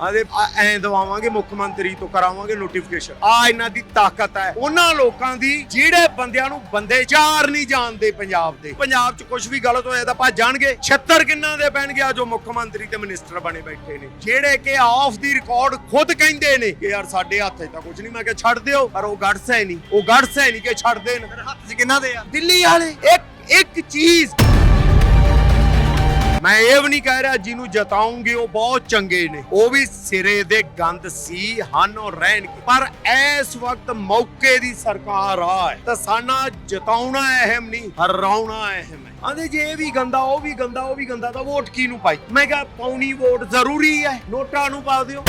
ਆਦੇ ਐਂ ਦਵਾਵਾਂਗੇ ਮੁੱਖ ਮੰਤਰੀ ਤੋਂ ਕਰਾਵਾਂਗੇ ਨੋਟੀਫਿਕੇਸ਼ਨ ਆ ਇਹਨਾਂ ਦੀ ਤਾਕਤ ਹੈ। ਉਹਨਾਂ ਲੋਕਾਂ ਦੀ ਜਿਹੜੇ ਬੰਦਿਆਂ ਨੂੰ ਬੰਦੇ ਚਾਰ ਨਹੀਂ ਜਾਣਦੇ ਪੰਜਾਬ ਦੇ। ਪੰਜਾਬ 'ਚ ਕੁਝ ਵੀ ਗਲਤ ਹੋਇਆ ਤਾਂ ਭੱਜ ਜਾਣਗੇ। 76 ਕਿੰਨਾ ਦੇ ਪੈਣਗੇ? ਆ ਜੋ ਮੁੱਖ ਮੰਤਰੀ ਤੇ ਮਿਨਿਸਟਰ ਬਣੇ ਬੈਠੇ ਨੇ। ਜਿਹੜੇ ਕਿ ਆਫ ਦੀ ਰਿਕਾਰਡ ਖੁਦ ਕਹਿੰਦੇ ਨੇ ਕਿ ਯਾਰ ਸਾਡੇ ਹੱਥ 'ਚ ਤਾਂ ਕੁਝ ਨਹੀਂ। ਮੈਂ ਕਿਹਾ ਛੱਡ ਦਿਓ। ਪਰ ਉਹ ਗੜਸ ਹੈ ਨਹੀਂ। ਉਹ ਗੜਸ ਹੈ ਨਹੀਂ ਕਿ ਛੱਡ ਦੇਣ। ਹੱਥ 'ਚ ਕਿੰਨਾ ਦੇ ਆ? ਦਿੱਲੀ ਵਾਲੇ ਇੱਕ ਇੱਕ ਚੀਜ਼ ਮੈਂ ਇਹ ਵੀ ਨਹੀਂ ਕਹਿ ਰਿਹਾ ਜਿਹਨੂੰ ਜਤਾਉਂਗੇ ਉਹ ਬਹੁਤ ਚੰਗੇ ਨੇ। ਉਹ ਵੀ ਸਿਰੇ ਦੇ ਗੰਦ ਸੀ, ਹਨ ਉਹ ਰਹਿਣਗੇ। ਪਰ ਇਸ ਵਕਤ ਮੌਕੇ ਦੀ ਸਰਕਾਰ ਆ ਹੈ। ਤਾਂ ਸਾਨਾ ਜਤਾਉਣਾ ਅਹਿਮ ਨਹੀਂ, ਹਰਾਉਣਾ ਅਹਿਮ ਹੈ। ਆਂਦੇ ਜੇ ਇਹ ਵੀ ਗੰਦਾ, ਉਹ ਵੀ ਗੰਦਾ, ਉਹ ਵੀ ਗੰਦਾ, ਤਾਂ ਵੋਟ ਕੀ ਨੂੰ ਪਾਈ? ਮੈਂ ਕਿਹਾ ਪਾਉਣੀ ਵੋਟ ਜ਼ਰੂਰੀ ਹੈ। ਨੋਟਾਂ ਨੂੰ ਪਾ ਦਿਓ।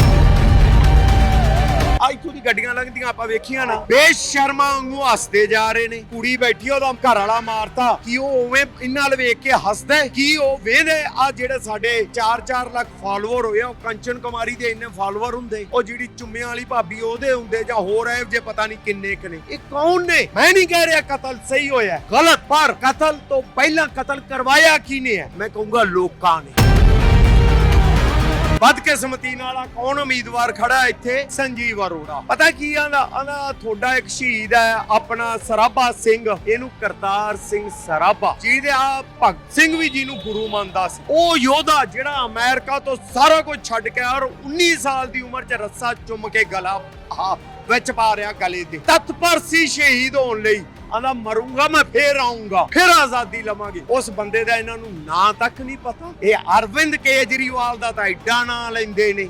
ਆ ਇੱਥੋਂ ਦੀ ਗੱਡੀਆਂ ਲੰਘਦੀਆਂ, ਆਪਾਂ ਵੇਖੀਆਂ ਨਾ। ਬੇਸ਼ਰਮਾ ਵਾਂਗੂ ਹੱਸਦੇ ਜਾ ਰਹੇ ਨੇ। ਕੁੜੀ ਬੈਠੀ ਉਹਦਾ ਘਰ ਵਾਲਾ ਮਾਰਤਾ। ਕੀ ਉਹ ਉਵੇਂ ਇਹਨਾਂ ਵੱਲ ਵੇਖ ਕੇ ਹੱਸਦਾ ਹੈ? ਕੀ ਉਹ ਵੇਹਦੇ ਆ ਜਿਹੜੇ ਸਾਡੇ 4-4 ਲੱਖ ਫਾਲੋਅਰ ਹੋਏ ਆ, ਉਹ ਕੰਚਨ ਕੁਮਾਰੀ ਦੇ ਇੰਨੇ ਫਾਲੋਅਰ ਹੁੰਦੇ। ਉਹ ਜਿਹੜੀ ਚੁੰਮਿਆਂ ਵਾਲੀ ਭਾਬੀ ਉਹਦੇ ਹੁੰਦੇ ਜਾਂ ਹੋਰ ਐ ਜੇ ਪਤਾ ਨਹੀਂ ਕਿੰਨੇ ਕੁ ਨੇ। ਇਹ ਕੌਣ ਨੇ? ਮੈਂ ਨਹੀਂ ਕਹਿ ਰਿਹਾ ਕਤਲ ਸਹੀ ਹੋਇਆ। ਗਲਤ, ਪਰ ਕਤਲ ਤੋਂ ਪਹਿਲਾਂ ਕਤਲ ਕਰਵਾਇਆ ਕਿਨੇ ਹੈ ਮੈਂ ਕਹੂੰਗਾ ਲੋਕਾਂ ਨੇ। ਬਦਕਿਸਮਤੀ ਨਾਲ ਆ, ਕੌਣ ਉਮੀਦਵਾਰ ਖੜਾ ਇੱਥੇ? ਸੰਜੀਵ ਅਰੋੜਾ। ਪਤਾ ਕੀ ਆਂਦਾ? ਆਂਦਾ, ਤੁਹਾਡਾ ਇੱਕ ਸ਼ਹੀਦ ਹੈ, ਆਪਣਾ ਸਰਾਭਾ ਸਿੰਘ। ਇਹਨੂੰ ਕਰਤਾਰ ਸਿੰਘ ਸਰਾਭਾ। ਜਿਹਦੇ ਆ ਭਗਤ ਸਿੰਘ ਵੀ ਜੀ ਨੂੰ ਗੁਰੂ ਮੰਨਦਾ ਸੀ। ਉਹ ਯੋਧਾ ਜਿਹੜਾ ਅਮਰੀਕਾ ਤੋਂ ਸਾਰਾ ਕੁਝ ਛੱਡ ਕੇ ਔਰ 19 ਸਾਲ ਦੀ ਉਮਰ 'ਚ ਰੱਸਾ ਚੁੰਮ ਕੇ ਗਲਾ ਵਿੱਚ ਪਾ ਰਿਹਾ ਗਲੇ ਦੇ ਤਤਪਰ ਸੀ ਸ਼ਹੀਦ ਹੋਣ ਲਈ। ਆਂਦਾ ਮਰੂੰਗਾ ਮੈਂ ਫੇਰ ਆਉਂਗਾ ਫਿਰ ਆਜ਼ਾਦੀ ਲਵਾਂਗੇ। ਉਸ ਬੰਦੇ ਦਾ ਇਹਨਾਂ ਨੂੰ ਨਾਂ ਤੱਕ ਨਹੀਂ ਪਤਾ। ਇਹ ਅਰਵਿੰਦ ਕੇਜਰੀਵਾਲ ਦਾ ਤਾਂ ਐਡਾ ਨਾਂ ਲੈਂਦੇ ਨੇ।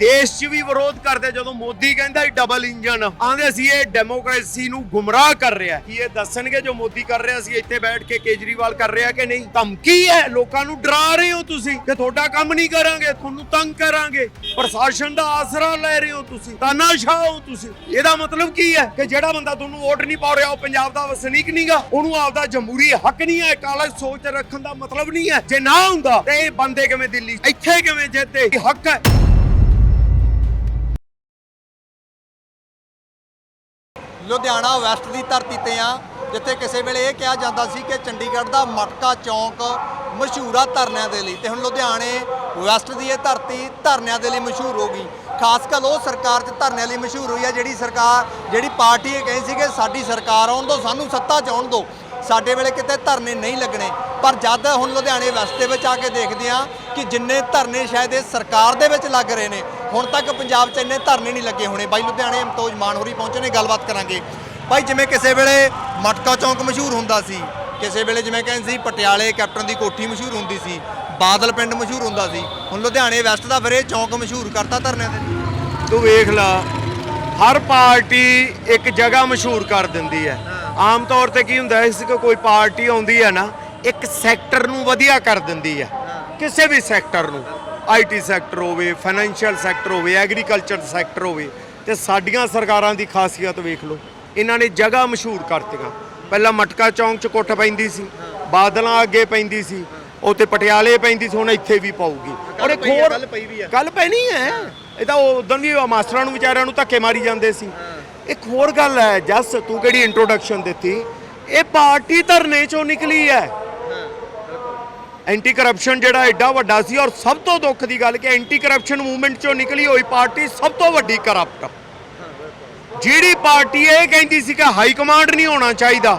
ਦੇਸ਼ 'ਚ ਵੀ ਵਿਰੋਧ ਕਰਦੇ ਜਦੋਂ ਮੋਦੀ ਕਹਿੰਦਾ ਇਹ ਡਬਲ ਇੰਜਨ ਆਂਦੇ ਸੀ ਇਹ ਡੈਮੋਕ੍ਰੇਸੀ ਨੂੰ ਗੁੰਮਰਾਹ ਕਰ ਰਿਹਾ ਕੀ ਇਹ ਦੱਸਣਗੇ ਜੋ ਮੋਦੀ ਕਰ ਰਿਹਾ ਸੀ, ਇੱਥੇ ਬੈਠ ਕੇ ਕੇਜਰੀਵਾਲ ਕਰ ਰਿਹਾ ਕਿ ਨਹੀਂ? ਧਮਕੀ ਹੈ, ਲੋਕਾਂ ਨੂੰ ਡਰਾ ਰਹੇ ਹੋ ਤੁਸੀਂ ਕਿ ਤੁਹਾਡਾ ਕੰਮ ਨਹੀਂ ਕਰਾਂਗੇ, ਤੁਹਾਨੂੰ ਤੰਗ ਕਰਾਂਗੇ। ਪ੍ਰਸ਼ਾਸਨ ਦਾ ਆਸਰਾ ਲੈ ਰਹੇ ਹੋ ਤੁਸੀਂ, ਤਾਨਾਸ਼ਾਹ ਹੋ ਤੁਸੀਂ। ਇਹਦਾ ਮਤਲਬ ਕੀ ਹੈ ਕਿ ਜਿਹੜਾ ਬੰਦਾ ਤੁਹਾਨੂੰ ਵੋਟ ਨਹੀਂ ਪਾ ਰਿਹਾ, ਉਹ ਪੰਜਾਬ ਦਾ ਵਸਨੀਕ ਨਹੀਂਗਾ ਉਹਨੂੰ ਆਪਦਾ ਜਮਹੂਰੀ ਹੱਕ ਨਹੀਂ ਹੈ ਕਾਲਜ ਸੋਚ ਰੱਖਣ ਦਾ ਮਤਲਬ ਨਹੀਂ ਹੈ। ਜੇ ਨਾ ਹੁੰਦਾ, ਤੇ ਇਹ ਬੰਦੇ ਕਿਵੇਂ ਦਿੱਲੀ, ਇੱਥੇ ਕਿਵੇਂ ਜਿੱਤੇ? ਹੱਕ ਹੈ। ਲੁਧਿਆਣਾ ਵੈਸਟ ਦੀ ਧਰਤੀ ਤੇ ਆ, ਜਿੱਥੇ ਕਿਸੇ ਵੇਲੇ ਇਹ ਕਿਹਾ ਜਾਂਦਾ ਸੀ ਕਿ ਚੰਡੀਗੜ੍ਹ ਦਾ ਮਟਕਾ ਚੌਂਕ ਮਸ਼ਹੂਰ ਆ ਧਰਨਿਆਂ ਦੇ ਲਈ। ਤੇ ਹੁਣ ਲੁਧਿਆਣੇ ਵੈਸਟ ਦੀ ਇਹ ਧਰਤੀ ਧਰਨਿਆਂ ਦੇ ਲਈ ਮਸ਼ਹੂਰ ਹੋ ਗਈ। ਖਾਸ ਕਰ ਉਹ ਸਰਕਾਰ 'ਚ ਧਰਨਿਆਂ ਲਈ ਮਸ਼ਹੂਰ ਹੋਈ ਆ ਜਿਹੜੀ ਸਰਕਾਰ, ਜਿਹੜੀ ਪਾਰਟੀ ਇਹ ਕਹੀ ਸੀ ਕਿ ਸਾਡੀ ਸਰਕਾਰ ਆਉਣ ਦੋ, ਸਾਨੂੰ ਸੱਤਾ 'ਚ ਆਉਣ ਦੋ। ਸਾਡੇ ਵੇਲੇ ਕਿਤੇ ਧਰਨੇ ਨਹੀਂ ਲੱਗਣੇ। ਪਰ ਜਦ ਹੁਣ ਲੁਧਿਆਣੇ ਵੈਸਟ ਦੇ ਵਿੱਚ ਆ ਕੇ ਦੇਖਦੇ ਆ ਕਿ ਜਿੰਨੇ ਧਰਨੇ ਸ਼ਾਇਦ ਇਹ ਸਰਕਾਰ ਦੇ ਵਿੱਚ ਲੱਗ ਰਹੇ ਨੇ ਹੁਣ ਤੱਕ ਪੰਜਾਬ 'ਚ ਇੰਨੇ ਧਰਨੇ ਨਹੀਂ ਲੱਗੇ ਹੋਣੇ। ਬਾਈ ਲੁਧਿਆਣੇ ਅਮਤੋਜ ਮਾਨ ਹੋਰੀ ਪਹੁੰਚੇ ਨੇ ਗੱਲਬਾਤ ਕਰਾਂਗੇ। ਬਾਈ ਜਿਵੇਂ ਕਿਸੇ ਵੇਲੇ ਮਟਕਾ ਚੌਂਕ ਮਸ਼ਹੂਰ ਹੁੰਦਾ ਸੀ ਕਿਸੇ ਵੇਲੇ ਜਿਵੇਂ ਕਹਿੰਦੇ ਸੀ ਪਟਿਆਲੇ ਕੈਪਟਨ ਦੀ ਕੋਠੀ ਮਸ਼ਹੂਰ ਹੁੰਦੀ ਸੀ ਬਾਦਲ ਪਿੰਡ ਮਸ਼ਹੂਰ ਹੁੰਦਾ ਸੀ। ਹੁਣ ਲੁਧਿਆਣੇ ਵੈਸਟ ਦਾ ਫਿਰ ਇਹ ਚੌਂਕ ਮਸ਼ਹੂਰ ਕਰਤਾ ਧਰਨਿਆਂ ਦੇ ਤੂੰ ਵੇਖ ਲਾ ਹਰ ਪਾਰਟੀ ਇੱਕ ਜਗ੍ਹਾ ਮਸ਼ਹੂਰ ਕਰ ਦਿੰਦੀ ਹੈ। ਆਮ ਤੌਰ ਤੇ ਕੀ ਹੁੰਦਾ ਹੈ ਕਿ ਕੋਈ ਪਾਰਟੀ ਆਉਂਦੀ ਹੈ ਨਾ ਇੱਕ ਸੈਕਟਰ ਨੂੰ ਵਧੀਆ ਕਰ ਦਿੰਦੀ ਹੈ। ਕਿਸੇ ਵੀ ਸੈਕਟਰ ਨੂੰ। ਆਈਟੀ ਸੈਕਟਰ ਹੋਵੇ ਫਾਈਨੈਂਸ਼ੀਅਲ ਸੈਕਟਰ ਹੋਵੇ ਐਗਰੀਕਲਚਰ ਸੈਕਟਰ ਹੋਵੇ ਤੇ ਸਾਡੀਆਂ ਸਰਕਾਰਾਂ ਦੀ ਖਾਸੀਅਤ ਵੇਖ ਲਓ। ਇਹਨਾਂ ਨੇ ਜਗ੍ਹਾ ਮਸ਼ਹੂਰ ਕਰਤੀਆਂ। ਪਹਿਲਾਂ ਮਟਕਾ ਚੌਂਕ ਚ ਕੁੱਟ ਪੈਂਦੀ ਸੀ ਬਾਦਲਾਂ ਅੱਗੇ ਪੈਂਦੀ ਸੀ ਉੱਥੇ ਪਟਿਆਲੇ ਪੈਂਦੀ ਸੀ ਹੁਣ ਇੱਥੇ ਵੀ ਪਾਊਗੀ। ਔਰ ਇੱਕ ਹੋਰ ਕੱਲ੍ਹ ਪਈ ਵੀ ਹੈ। ਗੱਲ ਪੈਣੀ ਹੈ। ਇਹ ਤਾਂ ਉਦੋਂ ਵੀ ਮਾਸਟਰਾਂ ਨੂੰ ਵਿਚਾਰਿਆਂ ਨੂੰ ਧੱਕੇ ਮਾਰੀ ਜਾਂਦੇ ਸੀ। ਇੱਕ ਹੋਰ ਗੱਲ ਹੈ ਜਸ ਤੂੰ ਕਿਹੜੀ ਇੰਟਰੋਡਕਸ਼ਨ ਦਿੱਤੀ? ਇਹ ਪਾਰਟੀ ਧਰਨੇ ਚੋਂ ਨਿਕਲੀ ਹੈ। ਐਂਟੀ ਕਰਪਸ਼ਨ ਜਿਹੜਾ ਐਡਾ ਵੱਡਾ ਸੀ ਔਰ ਸਭ ਤੋਂ ਦੁੱਖ ਦੀ ਗੱਲ ਕਿ ਐਂਟੀ ਕਰਪਸ਼ਨ ਮੂਵਮੈਂਟ ਚੋਂ ਨਿਕਲੀ ਹੋਈ ਪਾਰਟੀ ਸਭ ਤੋਂ ਵੱਡੀ ਕਰਪਟ ਜਿਹੜੀ ਪਾਰਟੀ ਇਹ ਕਹਿੰਦੀ ਸੀ ਕਿ ਹਾਈ ਕਮਾਂਡ ਨਹੀਂ ਹੋਣਾ ਚਾਹੀਦਾ,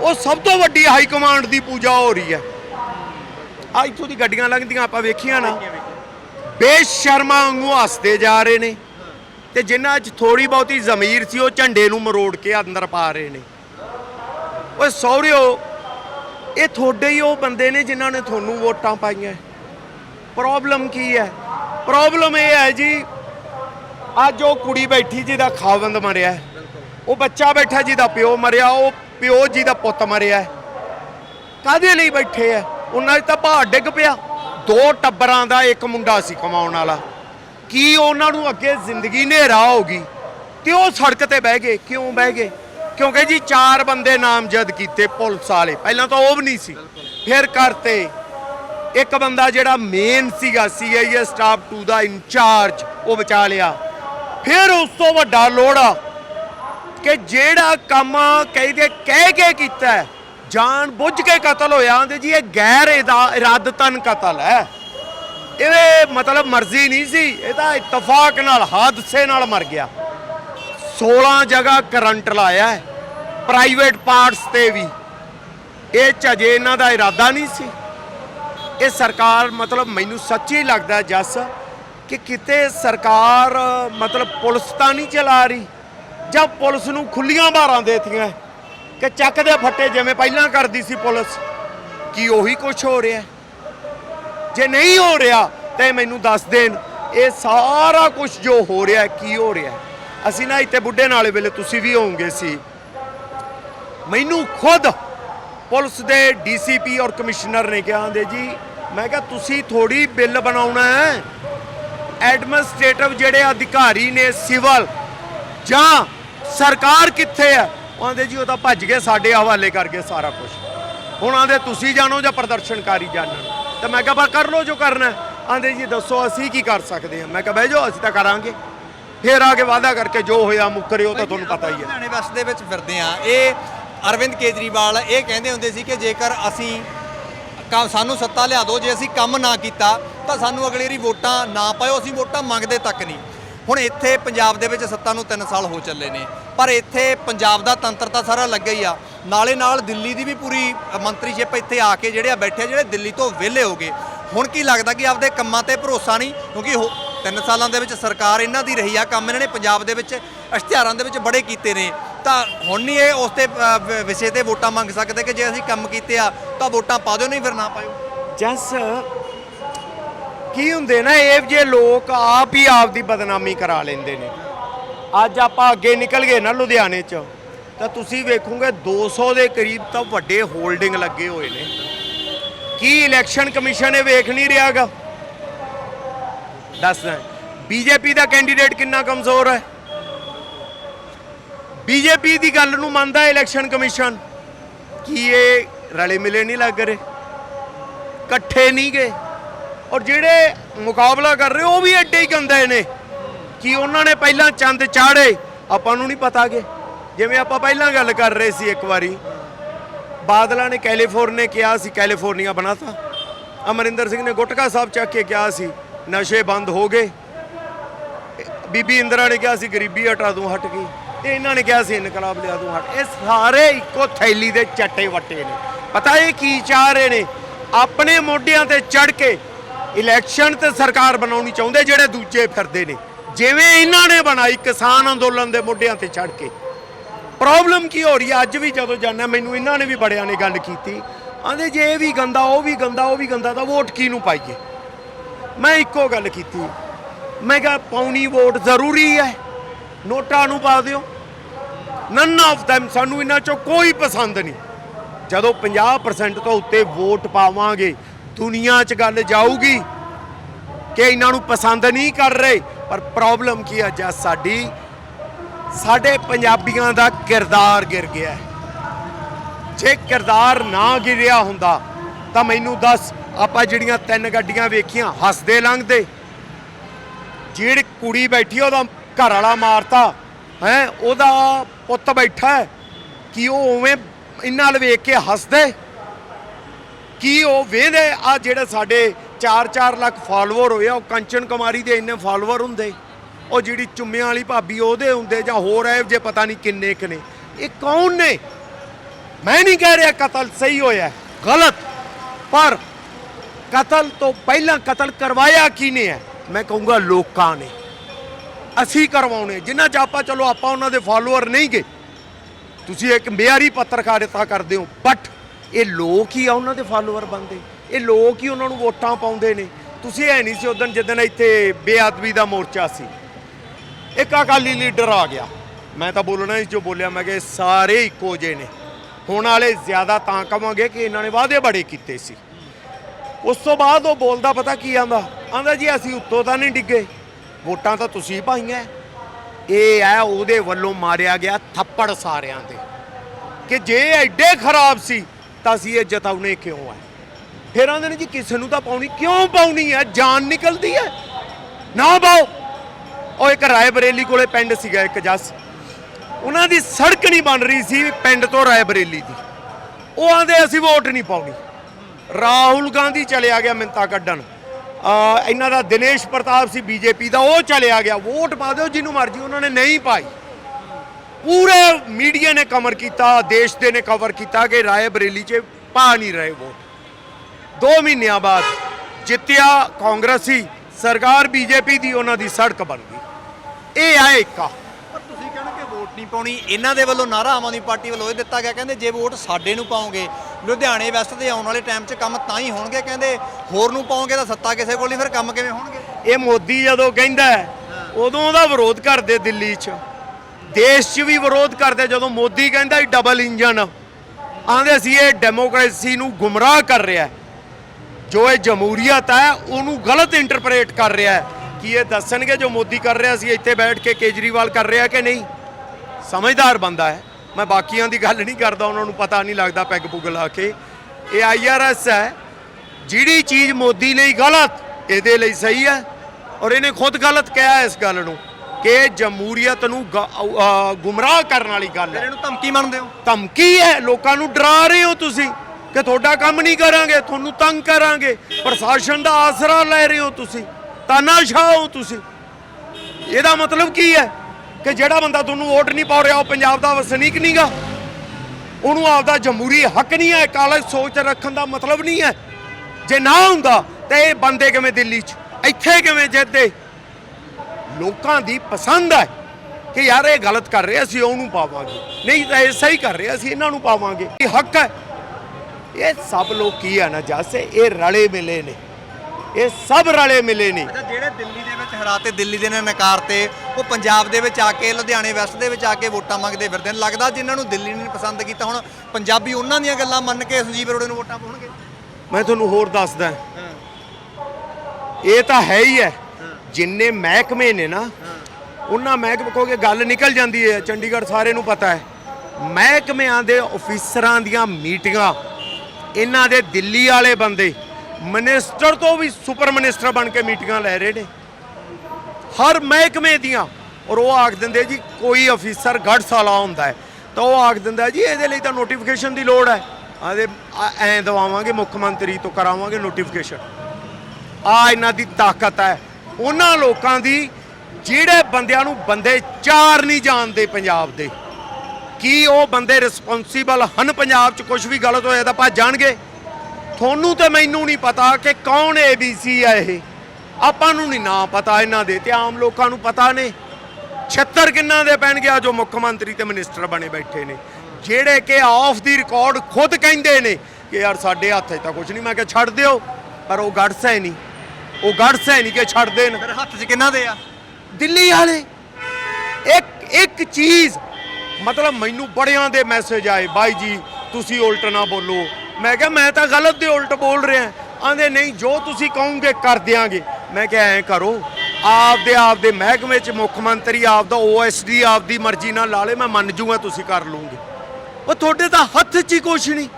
ਉਹ ਸਭ ਤੋਂ ਵੱਡੀ ਹਾਈ ਕਮਾਂਡ ਦੀ ਪੂਜਾ ਹੋ ਰਹੀ ਹੈ। ਆ ਇੱਥੋਂ ਦੀ ਗੱਡੀਆਂ ਲੰਘਦੀਆਂ, ਆਪਾਂ ਵੇਖੀਆਂ ਨਾ। ਬੇਸ਼ਰਮਾ ਵਾਂਗੂ ਹੱਸਦੇ ਜਾ ਰਹੇ ਨੇ। ਤੇ ਜਿਨ੍ਹਾਂ 'ਚ ਥੋੜੀ ਬਹੁਤੀ ਜ਼ਮੀਰ ਸੀ, ਉਹ ਝੰਡੇ ਨੂੰ ਮਰੋੜ ਕੇ ਅੰਦਰ ਪਾ ਰਹੇ ਨੇ। ਓਏ ਸੌਰਿਓ ਇਹ ਤੁਹਾਡੇ ਹੀ ਉਹ ਬੰਦੇ ਨੇ ਜਿਨ੍ਹਾਂ ਨੇ ਤੁਹਾਨੂੰ ਵੋਟਾਂ ਪਾਈਆਂ। ਪ੍ਰੋਬਲਮ ਕੀ ਹੈ? ਪ੍ਰੋਬਲਮ ਇਹ ਹੈ ਜੀ, ਅੱਜ ਉਹ ਕੁੜੀ ਬੈਠੀ ਜਿਹਦਾ ਖਾਵੰਦ ਮਰਿਆ ਉਹ ਬੱਚਾ ਬੈਠਾ ਜਿਹਦਾ ਪਿਓ ਮਰਿਆ, ਉਹ ਪਿਓ ਜਿਹਦਾ ਪੁੱਤ ਮਰਿਆ ਹੈ। ਕਾਦੇ ਲਈ ਬੈਠੇ ਆ ਉਹਨਾਂ 'ਚ ਤਾਂ ਭਾਰ ਡਿੱਗ ਪਿਆ। ਦੋ ਟੱਬਰਾਂ ਦਾ ਇੱਕ ਮੁੰਡਾ ਸੀ ਕਮਾਉਣ ਵਾਲਾ। ਕੀ ਉਹਨਾਂ ਨੂੰ ਅੱਗੇ ਜ਼ਿੰਦਗੀ ਹਨੇਰਾ ਹੋ ਗਈ ਤੇ ਉਹ ਸੜਕ ਤੇ ਬਹਿ ਗਏ, ਕਿਉਂ ਬਹਿ ਗਏ? ਕਿਉਂਕਿ ਜੀ ਚਾਰ ਬੰਦੇ ਨਾਮਜ਼ਦ ਕੀਤੇ ਪੁਲਿਸ ਵਾਲੇ। ਪਹਿਲਾਂ ਤਾਂ ਉਹ ਵੀ ਨਹੀਂ ਸੀ। ਫਿਰ ਕਰਤੇ। ਇੱਕ ਬੰਦਾ ਜਿਹੜਾ ਮੇਨ ਸੀਗਾ ਸੀਆਈਏ ਸਟਾਫ 2 ਦਾ ਇੰਚਾਰਜ, ਉਹ ਬਚਾ ਲਿਆ। ਫਿਰ ਉਸ ਤੋਂ ਵੱਡਾ ਲੋੜਾ ਕਿ ਜਿਹੜਾ ਕੰਮ ਕਹਿੰਦੇ ਕਹਿ ਕੇ ਕੀਤਾ ਜਾਣ ਬੁੱਝ ਕੇ ਕਤਲ ਹੋਇਆ ਤੇ ਜੀ ਇਹ ਗੈਰ ਇਦਾ- ਇਰਾਦਤਨ ਕਤਲ ਹੈ। ਇਹਦੇ ਮਤਲਬ ਮਰਜ਼ੀ ਨਹੀਂ ਸੀ, ਇਹ ਤਾਂ ਇਤਫਾਕ ਨਾਲ, ਹਾਦਸੇ ਨਾਲ ਮਰ ਗਿਆ। 16 ਜਗ੍ਹਾ ਕਰੰਟ ਲਾਇਆ ਹੈ ਪ੍ਰਾਈਵੇਟ ਪਾਰਟਸ ਤੇ ਵੀ। ਇਹ 'ਚ ਅਜੇ ਇਹਨਾਂ ਦਾ ਇਰਾਦਾ ਨਹੀਂ ਸੀ। ਇਹ ਸਰਕਾਰ ਮਤਲਬ ਮੈਨੂੰ ਸੱਚੀ ਲੱਗਦਾ ਜੱਸ, ਕਿ ਕਿਤੇ ਸਰਕਾਰ ਮਤਲਬ ਪੁਲਿਸ ਤਾਂ ਨਹੀਂ ਚਲਾ ਰਹੀ, ਜਾਂ ਪੁਲਿਸ ਨੂੰ ਖੁੱਲੀਆਂ ਬਾਰਾਂ ਦੇਤੀਆਂ ਕਿ ਚੱਕ ਦੇ ਫੱਟੇ ਜਿਵੇਂ ਪਹਿਲਾਂ ਕਰਦੀ ਸੀ ਪੁਲਿਸ। ਕੀ ਉਹੀ ਕੁਝ ਹੋ ਰਿਹਾ ਜੇ ਨਹੀਂ ਹੋ ਰਿਹਾ, ਤੇ ਮੈਨੂੰ ਦੱਸ ਦੇਣ, ਇਹ ਸਾਰਾ ਕੁਝ ਜੋ ਹੋ ਰਿਹਾ ਕੀ ਹੋ ਰਿਹਾ ਅਸੀਂ ਨਾ ਇੱਥੇ ਬੁੱਢੇ ਨਾਲੇ ਵੇਲੇ ਤੁਸੀਂ ਵੀ ਹੋਵੋਗੇ ਸੀ। ਮੈਨੂੰ ਖੁਦ ਪੁਲਿਸ ਦੇ ਡੀਸੀਪੀ ਔਰ ਕਮਿਸ਼ਨਰ ਨੇ ਕਿਹਾ ਆਂਦੇ ਜੀ, ਮੈਂ ਕਿਹਾ ਤੁਸੀਂ ਥੋੜੀ ਬਿੱਲ ਬਣਾਉਣਾ ਹੈ। ਐਡਮਿਨਿਸਟ੍ਰੇਟਿਵ ਜਿਹੜੇ ਅਧਿਕਾਰੀ ਨੇ ਸਿਵਲ ਜਾਂ ਸਰਕਾਰ ਕਿੱਥੇ ਹੈ? ਉਹ ਆਂਦੇ ਜੀ, ਉਹ ਤਾਂ ਭੱਜ ਗਏ, ਸਾਡੇ ਹਵਾਲੇ ਕਰਕੇ ਸਾਰਾ ਕੁਝ ਹੁਣ ਆਂਦੇ ਤੁਸੀਂ ਜਾਣੋ ਜਾਂ ਪ੍ਰਦਰਸ਼ਨਕਾਰੀ ਜਾਣਨ। ਤਾਂ ਮੈਂ ਕਿਹਾ ਬਾ ਕਰ ਲਓ ਜੋ ਕਰਨਾ ਆਂਦੇ ਜੀ, ਦੱਸੋ ਅਸੀਂ ਕੀ ਕਰ ਸਕਦੇ ਹਾਂ? ਮੈਂ ਕਿਹਾ, ਬਹਿ ਜਾਓ, ਅਸੀਂ ਤਾਂ ਕਰਾਂਗੇ। ਫੇਰ ਆ ਕੇ ਵਾਅਦਾ ਕਰਕੇ ਜੋ ਹੋਇਆ ਮੁੱਕਰੇ ਉਹ ਤਾਂ ਤੁਹਾਨੂੰ ਪਤਾ ਹੀ ਹੈ। ਲੁਧਿਆਣੇ ਵੈਸਟ ਦੇ ਵਿੱਚ ਫਿਰਦੇ ਆ ਇਹ ਅਰਵਿੰਦ ਕੇਜਰੀਵਾਲ ਇਹ ਕਹਿੰਦੇ ਹੁੰਦੇ ਸੀ ਕਿ ਜੇਕਰ ਅਸੀਂ ਕੰਮ ਸਾਨੂੰ ਸੱਤਾ ਲਿਆ ਦਿਓ ਜੇ ਅਸੀਂ ਕੰਮ ਨਾ ਕੀਤਾ ਤਾਂ ਸਾਨੂੰ ਅਗਲੀ ਵਾਰੀ ਵੋਟਾਂ ਨਾ ਪਾਇਓ ਅਸੀਂ ਵੋਟਾਂ ਮੰਗਦੇ ਤੱਕ ਨਹੀਂ। ਹੁਣ ਇੱਥੇ ਪੰਜਾਬ ਦੇ ਵਿੱਚ ਸੱਤਾ ਨੂੰ 3 ਸਾਲ ਹੋ ਚੱਲੇ ਨੇ। ਪਰ ਇੱਥੇ ਪੰਜਾਬ ਦਾ ਤੰਤਰ ਤਾਂ ਸਾਰਾ ਲੱਗਾ ਹੀ ਆ। ਨਾਲੇ ਨਾਲ ਦਿੱਲੀ ਦੀ ਵੀ ਪੂਰੀ ਮੰਤਰੀਸ਼ਿਪ ਇੱਥੇ ਆ ਕੇ ਜਿਹੜੇ ਆ ਬੈਠੇ ਆ, ਜਿਹੜੇ ਦਿੱਲੀ ਤੋਂ ਵਿਹਲੇ ਹੋ ਗਏ। ਹੁਣ ਕੀ ਲੱਗਦਾ ਕਿ ਆਪਦੇ ਕੰਮਾਂ ਤੇ ਭਰੋਸਾ ਨਹੀਂ? ਕਿਉਂਕਿ ਹੋ- ਤਿੰਨ ਸਾਲਾਂ ਦੇ ਵਿੱਚ ਸਰਕਾਰ ਇਹਨਾਂ ਦੀ ਰਹੀ ਆ ਕੰਮ ਇਹਨਾਂ ਨੇ ਪੰਜਾਬ ਦੇ ਵਿੱਚ ਇਸ਼ਤਿਹਾਰਾਂ ਦੇ ਵਿੱਚ ਬੜੇ ਕੀਤੇ ਨੇ। ਤਾਂ ਹੁਣ ਨਹੀਂ ਇਹ ਉਸ ਤੇ ਅ, ਵਿਸ਼ੇ ਤੇ ਵੋਟਾਂ ਮੰਗ ਸਕਦੇ ਕਿ ਜੇ ਅਸੀਂ ਕੰਮ ਕੀਤੇ ਆ ਤਾਂ ਵੋਟਾਂ ਪਾ ਦਿਓ ਨਹੀਂ ਫਿਰ ਨਾ ਪਾਇਓ। ਜਸ ਕੀ ਹੁੰਦੇ ਨਾ ਇਹ ਜੇ ਲੋਕ ਆਪ ਹੀ ਆਪ ਦੀ ਬਦਨਾਮੀ ਕਰਾ ਲੈਂਦੇ ਨੇ। ਅੱਜ ਆਪਾਂ ਅੱਗੇ ਨਿਕਲ ਗਏ ਨਾ ਲੁਧਿਆਣੇ 'ਚ ਤਾਂ ਤੁਸੀਂ ਵੇਖੋਗੇ 200 ਦੇ ਕਰੀਬ ਤਾਂ ਵੱਡੇ ਹੋਲਡਿੰਗ ਲੱਗੇ ਹੋਏ ਨੇ। ਕੀ ਇਲੈਕਸ਼ਨ ਕਮਿਸ਼ਨ ਇਹ ਵੇਖ ਨਹੀਂ ਰਿਹਾਗਾ? ਦੱਸਦਾ ਬੀਜੇਪੀ ਦਾ ਕੈਂਡੀਡੇਟ ਕਿੰਨਾ ਕਮਜ਼ੋਰ ਹੈ? ਬੀਜੇਪੀ ਦੀ ਗੱਲ ਨੂੰ ਮੰਨਦਾ ਇਲੈਕਸ਼ਨ ਕਮਿਸ਼ਨ। ਕੀ ਇਹ ਰਲੇ ਮਿਲੇ ਨਹੀਂ ਲੱਗ ਰਹੇ? ਇਕੱਠੇ ਨਹੀਂ ਗਏ। ਔਰ ਜਿਹੜੇ ਮੁਕਾਬਲਾ ਕਰ ਰਹੇ, ਉਹ ਵੀ ਐਡੇ ਹੀ ਗੰਦੇ ਨੇ। ਕਿ ਉਹਨਾਂ ਨੇ ਪਹਿਲਾਂ ਚੰਦ ਚਾੜੇ? ਆਪਾਂ ਨੂੰ ਨਹੀਂ ਪਤਾਗੇ ਜਿਵੇਂ ਆਪਾਂ ਪਹਿਲਾਂ ਗੱਲ ਕਰ ਰਹੇ ਸੀ ਇੱਕ ਵਾਰੀ। ਬਾਦਲਾਂ ਨੇ ਕੈਲੀਫੋਰਨੀਆ ਕਿਹਾ ਸੀ, ਕੈਲੀਫੋਰਨੀਆ ਬਣਾਤਾ। ਅਮਰਿੰਦਰ ਸਿੰਘ ਨੇ ਗੁਟਕਾ ਸਾਹਿਬ ਚੱਕ ਕੇ ਕਿਹਾ ਸੀ ਨਸ਼ੇ ਬੰਦ ਹੋ ਗਏ। ਬੀਬੀ ਇੰਦਰਾ ਨੇ ਕਿਹਾ ਸੀ, ਗਰੀਬੀ ਹਟਾ ਦੂੰ, ਹਟ ਗਈ। ਤੇ ਇਹਨਾਂ ਨੇ ਕਿਹਾ ਸੀ, ਇਨਕਲਾਬ ਲਿਆ ਦੂੰ, ਹਟ। ਇਹ ਸਾਰੇ ਇੱਕੋ ਥੈਲੀ ਦੇ ਚੱਟੇ ਵੱਟੇ ਨੇ। ਪਤਾ ਇਹ ਕੀ ਚਾਹ ਰਹੇ ਨੇ? ਆਪਣੇ ਮੋਢਿਆਂ ਤੇ ਚੜ ਕੇ ਇਲੈਕਸ਼ਨ ਤੇ ਸਰਕਾਰ ਬਣਾਉਣੀ ਚਾਹੁੰਦੇ, ਜਿਹੜੇ ਦੂਜੇ ਫਿਰਦੇ ਨੇ। ਜਿਵੇਂ ਇਹਨਾਂ ਨੇ ਬਣਾਈ ਕਿਸਾਨ ਅੰਦੋਲਨ ਦੇ ਮੋਢਿਆਂ ਤੇ ਚੜ ਕੇ। ਪ੍ਰੋਬਲਮ ਕੀ ਹੋ ਰਹੀ ਹੈ? ਅੱਜ ਵੀ ਜਦੋਂ ਜਾਣਾ ਮੈਨੂੰ ਇਹਨਾਂ ਨੇ ਵੀ ਬੜਿਆਂ ਨੇ ਗੱਲ ਕੀਤੀ। ਆਂਦੇ ਜੇ ਇਹ ਵੀ ਗੰਦਾ, ਉਹ ਵੀ ਗੰਦਾ, ਉਹ ਵੀ ਗੰਦਾ, ਤਾਂ ਵੋਟ ਕਿਹਨੂੰ ਪਾਈਏ? ਮੈਂ ਇੱਕੋ ਗੱਲ ਕੀਤੀ। ਮੈਂ ਕਿਹਾ ਪਾਉਣੀ ਵੋਟ ਜ਼ਰੂਰੀ ਹੈ। ਨੋਟਾਂ ਨੂੰ ਪਾ ਦਿਓ। ਨਨ ਆਫ them ਸਾਨੂੰ ਇਹਨਾਂ ਚੋਂ ਕੋਈ ਪਸੰਦ ਨਹੀਂ। ਜਦੋਂ 50% ਤੋਂ ਉੱਤੇ ਵੋਟ ਪਾਵਾਂਗੇ, ਦੁਨੀਆ 'ਚ ਗੱਲ ਜਾਊਗੀ ਕਿ ਇਹਨਾਂ ਨੂੰ ਪਸੰਦ ਨਹੀਂ ਕਰ ਰਹੇ। ਪਰ ਪ੍ਰੋਬਲਮ ਕੀ ਹੈ ਜਾਂ ਸਾਡੀ, ਸਾਡੇ ਪੰਜਾਬੀਆਂ ਦਾ ਕਿਰਦਾਰ ਗਿਰ ਗਿਆ ਜੇ ਕਿਰਦਾਰ ਨਾ ਗਿਰਿਆ ਹੁੰਦਾ, ਤਾਂ ਮੈਨੂੰ ਦੱਸ ਆਪਾਂ ਜਿਹੜੀਆਂ ਤਿੰਨ ਗੱਡੀਆਂ ਵੇਖੀਆਂ, ਹੱਸਦੇ ਲੰਘਦੇ। ਜਿਹੜੀ ਕੁੜੀ ਬੈਠੀ ਉਹਦਾ ਘਰ ਵਾਲਾ ਮਾਰਤਾ। ਹੈ, ਉਹਦਾ ਪੁੱਤ ਬੈਠਾ ਹੈ। ਕੀ ਉਹ ਉਵੇਂ ਇਹਨਾਂ ਨਾਲ ਵੇਖ ਕੇ ਹੱਸਦੇ? ਕੀ ਉਹ ਵੇਂਦੇ ਆ ਜਿਹੜੇ ਸਾਡੇ 4-4 ਲੱਖ ਫਾਲੋਅਰ ਹੋਏ ਆ, ਉਹ ਕੰਚਨ ਕੁਮਾਰੀ ਦੇ ਇੰਨੇ ਫਾਲੋਅਰ ਹੁੰਦੇ। ਉਹ ਜਿਹੜੀ ਚੁੰਮਿਆਂ ਵਾਲੀ ਭਾਬੀ, ਉਹਦੇ ਹੁੰਦੇ ਜਾਂ ਹੋਰ ਐ ਜੇ ਪਤਾ ਨਹੀਂ ਕਿੰਨੇ ਕੁ ਨੇ। ਇਹ ਕੌਣ ਨੇ? ਮੈਂ ਨਹੀਂ ਕਹਿ ਰਿਹਾ ਕਤਲ ਸਹੀ ਹੋਇਆ ਗਲਤ। ਪਰ ਕਤਲ ਤੋਂ ਪਹਿਲਾਂ ਕਤਲ ਕਰਵਾਇਆ ਕਿਨੇ ਹੈ? ਮੈਂ ਕਹੂੰਗਾ ਲੋਕਾਂ ਨੇ। ਅਸੀਂ ਕਰਵਾਉਣੇ। ਜਿੰਨਾ ਚ ਆਪਾਂ ਚਲੋ, ਆਪਾਂ ਉਹਨਾਂ ਦੇ ਫਾਲੋਅਰ ਨਹੀਂ ਗਏ ਤੁਸੀਂ ਇੱਕ ਮਿਆਰੀ ਪੱਤਰਕਾਰਿਤਾ ਕਰਦੇ ਹੋ। ਬਟ ਇਹ ਲੋਕ ਹੀ ਆ ਉਹਨਾਂ ਦੇ ਫਾਲੋਅਰ ਬਣਦੇ। ਇਹ ਲੋਕ ਹੀ ਉਹਨਾਂ ਨੂੰ ਵੋਟਾਂ ਪਾਉਂਦੇ ਨੇ। ਤੁਸੀਂ ਐ ਨਹੀਂ ਸੀ ਉਦੋਂ ਜਿੱਦਣ ਇੱਥੇ ਬੇਅਦਬੀ ਦਾ ਮੋਰਚਾ ਸੀ। ਇੱਕ ਅਕਾਲੀ ਲੀਡਰ ਆ ਗਿਆ। ਮੈਂ ਤਾਂ ਬੋਲਣਾ ਹੀ ਜੋ ਬੋਲਿਆ, ਮੈਂ ਕਿ ਸਾਰੇ ਇੱਕੋ ਜਿਹੇ ਨੇ। ਹੁਣ ਵਾਲੇ ਜ਼ਿਆਦਾ ਤਾਂ ਕਵਾਂਗੇ ਕਿ ਇਹਨਾਂ ਨੇ ਵਾਅਦੇ ਬੜੇ ਕੀਤੇ ਸੀ। ਉਸ ਤੋਂ ਬਾਅਦ ਉਹ ਬੋਲਦਾ ਪਤਾ ਕੀ ਆਂਦਾ? ਆਂਦਾ ਜੀ, ਅਸੀਂ ਉੱਤੋਂ ਤਾਂ ਨਹੀਂ ਡਿੱਗੇ। ਵੋਟਾਂ ਤਾਂ ਤੁਸੀਂ ਪਾਈਆਂ। ਇਹ ਹੈ, ਉਹਦੇ ਵੱਲੋਂ ਮਾਰਿਆ ਗਿਆ ਥੱਪੜ ਸਾਰਿਆਂ 'ਤੇ। ਕਿ ਜੇ ਐਡੇ ਖਰਾਬ ਸੀ, ਤਾਂ ਅਸੀਂ ਇਹ ਜਤਾਉਣੇ ਕਿਉਂ ਹੈ ਫਿਰ ਆਂਦੇ ਨੇ ਜੀ, ਕਿਸੇ ਨੂੰ ਤਾਂ ਪਾਉਣੀ ਕਿਉਂ ਪਾਉਣੀ ਹੈ ਜਾਨ ਨਿਕਲਦੀ ਹੈ ਨਾ ਪਾਓ। ਉਹ ਇੱਕ ਰਾਏ ਬਰੇਲੀ ਕੋਲੇ ਪਿੰਡ ਸੀਗਾ, ਇੱਕ ਜੱਸ। ਉਹਨਾਂ ਦੀ ਸੜਕ ਨਹੀਂ ਬਣ ਰਹੀ ਸੀ ਪਿੰਡ ਤੋਂ ਰਾਏ ਬਰੇਲੀ ਦੀ। ਉਹ ਆਂਦੇ, ਅਸੀਂ ਵੋਟ ਨਹੀਂ ਪਾਉਣੀ। ਰਾਹੁਲ ਗਾਂਧੀ ਚਲਿਆ ਗਿਆ ਮਿੰਤਾ ਕੱਢਣ। ਇਹਨਾਂ ਦਾ ਦਿਨੇਸ਼ ਪ੍ਰਤਾਪ ਸੀ ਬੀਜੇਪੀ ਦਾ, ਉਹ ਚਲਿਆ ਗਿਆ। ਵੋਟ ਪਾ ਦਿਓ, ਜਿਹਨੂੰ ਮਰਜ਼ੀ ਉਹਨਾਂ ਨੇ ਨਹੀਂ ਪਾਈ। ਪੂਰੇ ਮੀਡੀਆ ਨੇ ਕਵਰ ਕੀਤਾ, ਦੇਸ਼ ਦੇ ਨੇ ਕਵਰ ਕੀਤਾ ਕਿ ਰਾਏ ਬਰੇਲੀ 'ਚ ਪਾ ਨਹੀਂ ਰਹੇ ਵੋਟ। 2 ਮਹੀਨਿਆਂ ਬਾਅਦ ਜਿੱਤਿਆ ਕਾਂਗਰਸੀ, ਸਰਕਾਰ ਬੀਜੇਪੀ ਦੀ, ਉਹਨਾਂ ਦੀ ਸੜਕ ਬਣ ਗਈ। ਇਹ ਆ ਏਕਾ ਪਰ ਤੁਸੀਂ ਕਹਿੰਦੇ ਕਿ ਵੋਟ ਨਹੀਂ ਪਾਉਣੀ। ਇਹਨਾਂ ਦੇ ਵੱਲੋਂ ਨਾਰਾ ਆਮ ਆਦਮੀ ਪਾਰਟੀ ਵੱਲੋਂ ਇਹ ਦਿੱਤਾ ਗਿਆ। ਕਹਿੰਦੇ ਜੇ ਵੋਟ ਸਾਡੇ ਨੂੰ ਪਾਓਗੇ ਲੁਧਿਆਣੇ ਵੈਸਟ ਦੇ ਆਉਣ ਵਾਲੇ ਟਾਈਮ 'ਚ ਕੰਮ ਤਾਂ ਹੀ ਹੋਣਗੇ। ਕਹਿੰਦੇ ਹੋਰ ਨੂੰ ਪਾਓਗੇ ਤਾਂ ਸੱਤਾ ਕਿਸੇ ਕੋਲ ਨਹੀਂ ਫਿਰ ਕੰਮ ਕਿਵੇਂ ਹੋਣਗੇ? ਇਹ ਮੋਦੀ ਜਦੋਂ ਕਹਿੰਦਾ ਉਦੋਂ ਉਹਦਾ ਵਿਰੋਧ ਕਰਦੇ ਦਿੱਲੀ 'ਚ। ਦੇਸ਼ 'ਚ ਵੀ ਵਿਰੋਧ ਕਰਦੇ। ਜਦੋਂ ਮੋਦੀ ਕਹਿੰਦਾ ਡਬਲ ਇੰਜਨ ਆਂਦੇ ਸੀ ਇਹ ਡੈਮੋਕ੍ਰੇਸੀ ਨੂੰ ਗੁੰਮਰਾਹ ਕਰ ਰਿਹਾ ਹੈ। ਜੋ ਇਹ ਜਮਹੂਰੀਅਤ ਹੈ ਉਹਨੂੰ ਗਲਤ ਇੰਟਰਪ੍ਰੇਟ ਕਰ ਰਿਹਾ ਹੈ। ਕਿ ਇਹ ਦੱਸਣਗੇ ਜੋ ਮੋਦੀ ਕਰ ਰਿਹਾ ਸੀ ਇੱਥੇ ਬੈਠ ਕੇ ਕੇਜਰੀਵਾਲ ਕਰ ਰਿਹਾ ਕਿ ਨਹੀਂ? ਸਮਝਦਾਰ ਬੰਦਾ ਹੈ। ਮੈਂ ਬਾਕੀਆਂ ਦੀ ਗੱਲ ਨਹੀਂ ਕਰਦਾ ਉਹਨਾਂ ਨੂੰ ਪਤਾ ਨਹੀਂ ਲੱਗਦਾ ਪੈਗ ਪੁਗ ਲਾ ਕੇ। ਇਹ ਆਈਆਰਐਸ ਹੈ। ਜਿਹੜੀ ਚੀਜ਼ ਮੋਦੀ ਲਈ ਗਲਤ ਇਹਦੇ ਲਈ ਸਹੀ ਹੈ। ਔਰ ਇਹਨੇ ਖੁਦ ਗਲਤ ਕਿਹਾ ਇਸ ਗੱਲ ਨੂੰ ਕਿ ਜਮਹੂਰੀਅਤ ਨੂੰ ਗੁੰਮਰਾਹ ਕਰਨ ਵਾਲੀ ਗੱਲ ਹੈ। ਇਹਨੂੰ ਧਮਕੀ ਮੰਨਦੇ ਹੋ? ਧਮਕੀ ਹੈ। ਲੋਕਾਂ ਨੂੰ ਡਰਾ ਰਹੇ ਹੋ ਤੁਸੀਂ ਕਿ ਤੁਹਾਡਾ ਕੰਮ ਨਹੀਂ ਕਰਾਂਗੇ ਤੁਹਾਨੂੰ ਤੰਗ ਕਰਾਂਗੇ। ਪ੍ਰਸ਼ਾਸਨ ਦਾ ਆਸਰਾ ਲੈ ਰਹੇ ਹੋ ਤੁਸੀਂ ਤਾਨਾਸ਼ਾਹ ਹੋ ਤੁਸੀਂ। ਇਹਦਾ ਮਤਲਬ ਕੀ ਹੈ? ਕਿ ਜਿਹੜਾ ਬੰਦਾ ਤੁਹਾਨੂੰ ਵੋਟ ਨਹੀਂ ਪਾ ਰਿਹਾ, ਉਹ ਪੰਜਾਬ ਦਾ ਵਸਨੀਕ ਨਹੀਂਗਾ ਉਹਨੂੰ ਆਪਦਾ ਜਮਹੂਰੀ ਹੱਕ ਨਹੀਂ ਹੈ ਕਾਲਜ ਸੋਚ ਰੱਖਣ ਦਾ ਮਤਲਬ ਨਹੀਂ ਹੈ। ਜੇ ਨਾ ਹੁੰਦਾ, ਤੇ ਇਹ ਬੰਦੇ ਕਿਵੇਂ ਦਿੱਲੀ 'ਚ, ਇੱਥੇ ਕਿਵੇਂ ਜਿੱਤਦੇ? ਲੋਕਾਂ ਦੀ ਪਸੰਦ ਹੈ ਕਿ ਯਾਰ ਇਹ ਗਲਤ ਕਰ ਰਹੇ, ਅਸੀਂ ਉਹਨੂੰ ਪਾਵਾਂਗੇ। ਨਹੀਂ ਤਾਂ ਇਹ ਸਹੀ ਕਰ ਰਹੇ, ਅਸੀਂ ਇਹਨਾਂ ਨੂੰ ਪਾਵਾਂਗੇ। ਇਹ ਹੱਕ ਹੈ। ਇਹ ਸਭ ਲੋਕ ਕੀ ਹੈ ਨਾ, ਜੈਸੇ, ਇਹ ਰਲੇ ਮਿਲੇ ਨੇ। ਇਹ ਸਭ ਰਲੇ ਮਿਲੇ ਨੇ। ਅੱਛਾ ਜਿਹੜੇ ਦਿੱਲੀ ਦੇ ਵਿੱਚ ਹਰਾਤੇ ਦਿੱਲੀ ਦੇ ਨੇ ਨਕਾਰਤੇ ਉਹ ਪੰਜਾਬ ਦੇ ਵਿੱਚ ਆ ਕੇ ਲੁਧਿਆਣੇ ਵੈਸਟ ਦੇ ਵਿੱਚ ਆ ਕੇ ਵੋਟਾਂ ਮੰਗਦੇ ਫਿਰਦੇ ਨੇ। ਲੱਗਦਾ ਜਿਨ੍ਹਾਂ ਨੂੰ ਦਿੱਲੀ ਨੇ ਪਸੰਦ ਕੀਤਾ ਹੁਣ ਪੰਜਾਬੀ ਉਹਨਾਂ ਦੀਆਂ ਗੱਲਾਂ ਮੰਨ ਕੇ ਸੰਜੀਵ ਅਰੋੜੇ ਨੂੰ ਵੋਟਾਂ ਪਾਉਣਗੇ? ਮੈਂ ਤੁਹਾਨੂੰ ਹੋਰ ਦੱਸਦਾ। ਇਹ ਤਾਂ ਹੈ ਹੀ ਹੈ। ਜਿੰਨੇ ਮਹਿਕਮੇ ਨੇ ਨਾ ਉਹਨਾਂ ਮਹਿਕਮੇ ਕੋਲ ਗੱਲ ਨਿਕਲ ਜਾਂਦੀ ਹੈ ਚੰਡੀਗੜ੍ਹ ਸਾਰੇ ਨੂੰ ਪਤਾ ਹੈ। ਮਹਿਕਮਿਆਂ ਦੇ ਅਫੀਸਰਾਂ ਦੀਆਂ ਮੀਟਿੰਗਾਂ ਇਹਨਾਂ ਦੇ ਦਿੱਲੀ ਵਾਲੇ ਬੰਦੇ ਮਿਨਿਸਟਰ ਤੋਂ ਵੀ ਸੁਪਰ ਮਿਨਿਸਟਰ ਬਣ ਕੇ ਮੀਟਿੰਗਾਂ ਲੈ ਰਹੇ ਨੇ। ਹਰ ਮਹਿਕਮੇ ਦੀਆਂ। ਔਰ ਉਹ ਆਖ ਦਿੰਦੇ ਜੀ, ਕੋਈ ਅਫੀਸਰ ਗੜ ਸਾਲਾ ਹੁੰਦਾ ਹੈ। ਤਾਂ ਉਹ ਆਖ ਦਿੰਦਾ ਜੀ, ਇਹਦੇ ਲਈ ਤਾਂ ਨੋਟੀਫਿਕੇਸ਼ਨ ਦੀ ਲੋੜ ਹੈ। ਆਦੇ ਐਂ ਦਵਾਵਾਂਗੇ, ਮੁੱਖ ਮੰਤਰੀ ਤੋਂ ਕਰਾਵਾਂਗੇ ਨੋਟੀਫਿਕੇਸ਼ਨ ਆ ਇਹਨਾਂ ਦੀ ਤਾਕਤ ਹੈ। ਉਹਨਾਂ ਲੋਕਾਂ ਦੀ, ਜਿਹੜੇ ਬੰਦਿਆਂ ਨੂੰ ਬੰਦੇ ਚਾਰ ਨਹੀਂ ਜਾਣਦੇ ਪੰਜਾਬ ਦੇ, ਕੀ ਉਹ ਬੰਦੇ ਰਿਸਪੌਂਸੀਬਲ ਹਨ ਪੰਜਾਬ 'ਚ? ਕੁਝ ਵੀ ਗਲਤ ਹੋਇਆ ਤਾਂ ਭੱਜ ਜਾਣਗੇ। ਤੁਹਾਨੂੰ ਤੇ ਮੈਨੂੰ ਨਹੀਂ ਪਤਾ ਕਿ ਕੌਣ ABC ਹੈ ਇਹ। ਆਪਾਂ ਨੂੰ ਨਹੀਂ ਨਾ ਪਤਾ ਇਹਨਾਂ ਦੇ ਤੇ ਆਮ ਲੋਕਾਂ ਨੂੰ ਪਤਾ ਨੇ। 76 ਕਿੰਨਾ ਦੇ ਪੈਣਗੇ ਆ ਜੋ ਮੁੱਖ ਮੰਤਰੀ ਤੇ ਮਿਨਿਸਟਰ ਬਣੇ ਬੈਠੇ ਨੇ। ਜਿਹੜੇ ਕਿ ਆਫ ਦੀ ਰਿਕਾਰਡ ਖੁਦ ਕਹਿੰਦੇ ਨੇ ਕਿ ਯਾਰ ਸਾਡੇ ਹੱਥ 'ਚ ਤਾਂ ਕੁਝ ਨਹੀਂ। ਮੈਂ ਕਿਹਾ ਛੱਡ ਦਿਓ ਪਰ ਉਹ ਗੜਸ ਹੈ ਨਹੀਂ। ਉਹ ਗੜਸ ਹੈ ਨਹੀਂ ਕਿ ਛੱਡ ਦੇਣ। ਫਿਰ ਹੱਥ 'ਚ ਕਿੰਨਾ ਦੇ ਆ? ਦਿੱਲੀ ਵਾਲੇ। ਇੱਕ ਇੱਕ ਚੀਜ਼ ਮਤਲਬ ਮੈਨੂੰ ਬੜਿਆਂ ਦੇ ਮੈਸੇਜ ਆਏ ਬਾਈ ਜੀ ਤੁਸੀਂ ਉਲਟ ਨਾ ਬੋਲੋ। ਮੈਂ ਕਿਹਾ ਮੈਂ ਤਾਂ ਗਲਤ ਦੇ ਉਲਟ ਬੋਲ ਰਿਹਾ। ਆਂਦੇ ਨਹੀਂ ਜੋ ਤੁਸੀਂ ਕਹੋਗੇ ਕਰ ਦਿਆਂਗੇ। ਮੈਂ ਕਿਹਾ ਐਂ ਕਰੋ। ਆਪਦੇ ਆਪਦੇ ਮਹਿਕਮੇ ਚ ਮੁੱਖ ਮੰਤਰੀ ਆਪਦਾ ਓਐਸਡੀ ਆਪਦੀ ਮਰਜ਼ੀ ਨਾਲ ਲਾ ਲੇ ਮੈਂ ਮੰਨ ਜੂਗਾ ਤੁਸੀਂ ਕਰ ਲਓਗੇ। ਉਹ ਤੁਹਾਡੇ ਤਾਂ ਹੱਥ 'ਚ ਹੀ ਕੁਛ ਨਹੀਂ।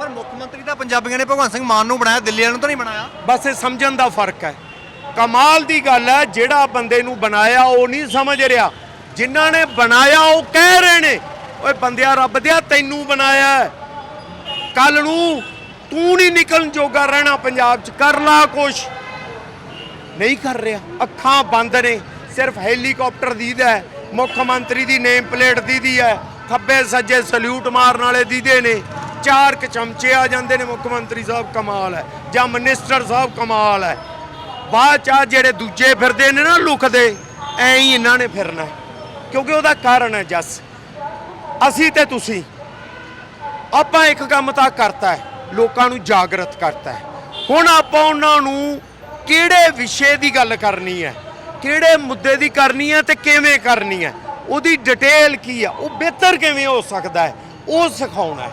ਪਰ ਮੁੱਖ ਮੰਤਰੀ ਤਾਂ ਪੰਜਾਬੀਆਂ ਨੇ ਭਗਵੰਤ ਸਿੰਘ ਮਾਨ ਨੂੰ ਬਣਾਇਆ ਦਿੱਲੀ ਵਾਲਿਆਂ ਨੂੰ ਤਾਂ ਨਹੀਂ ਬਣਾਇਆ। ਬਸ ਇਹ ਸਮਝਣ ਦਾ ਫ਼ਰਕ ਹੈ। ਕਮਾਲ ਦੀ ਗੱਲ ਹੈ ਜਿਹੜਾ ਬੰਦੇ ਨੂੰ ਬਣਾਇਆ ਉਹ ਨਹੀਂ ਸਮਝ ਰਿਹਾ। ਜਿਨ੍ਹਾਂ ਨੇ ਬਣਾਇਆ ਉਹ ਕਹਿ ਰਹੇ ਨੇ ਓਏ ਬੰਦਿਆ ਰੱਬ ਦਿਆ ਤੈਨੂੰ ਬਣਾਇਆ ਕੱਲ ਨੂੰ ਤੂੰ ਨਹੀਂ ਨਿਕਲਣ ਜੋਗਾ ਰਹਿਣਾ ਪੰਜਾਬ 'ਚ, ਕਰ ਲਾ ਕੁਛ। ਨਹੀਂ ਕਰ ਰਿਹਾ। ਅੱਖਾਂ ਬੰਦ ਨੇ। ਸਿਰਫ ਹੈਲੀਕਾਪਟਰ ਦੀਦਾ ਹੈ। ਮੁੱਖ ਮੰਤਰੀ ਦੀ ਨੇਮ ਪਲੇਟ ਦੀਦੀ ਹੈ। ਖੱਬੇ ਸੱਜੇ ਸਲੂਟ ਮਾਰਨ ਵਾਲੇ ਦੀਦੇ ਨੇ। ਚਾਰ ਕ ਚਮਚੇ ਆ ਜਾਂਦੇ ਨੇ ਮੁੱਖ ਮੰਤਰੀ ਸਾਹਿਬ, ਕਮਾਲ ਹੈ। ਜਾਂ ਮਿਨਿਸਟਰ ਸਾਹਿਬ, ਕਮਾਲ ਹੈ। ਬਾਅਦ ਚ ਜਿਹੜੇ ਦੂਜੇ ਫਿਰਦੇ ਨੇ ਨਾ ਲੁਕਦੇ, ਐਂ ਹੀ ਇਹਨਾਂ ਨੇ ਫਿਰਨਾ ਕਿਉਂਕਿ ਉਹਦਾ ਕਾਰਨ ਹੈ ਜੱਸ। ਅਸੀਂ ਤੇ ਤੁਸੀਂ। ਆਪਾਂ ਇੱਕ ਕੰਮ ਤਾਂ ਕਰਤਾ ਹੈ, ਲੋਕਾਂ ਨੂੰ ਜਾਗਰਤ ਕਰਤਾ ਹੈ। ਹੁਣ ਆਪਾਂ ਉਹਨਾਂ ਨੂੰ ਕਿਹੜੇ ਵਿਸ਼ੇ ਦੀ ਗੱਲ ਕਰਨੀ ਹੈ, ਕਿਹੜੇ ਮੁੱਦੇ ਦੀ ਕਰਨੀ ਹੈ ਤੇ ਕਿਵੇਂ ਕਰਨੀ ਹੈ, ਉਹਦੀ ਡਿਟੇਲ ਕੀ ਆ ਉਹ ਬਿਹਤਰ ਕਿਵੇਂ ਹੋ ਸਕਦਾ ਹੈ, ਉਹ ਸਿਖਾਉਣਾ ਹੈ।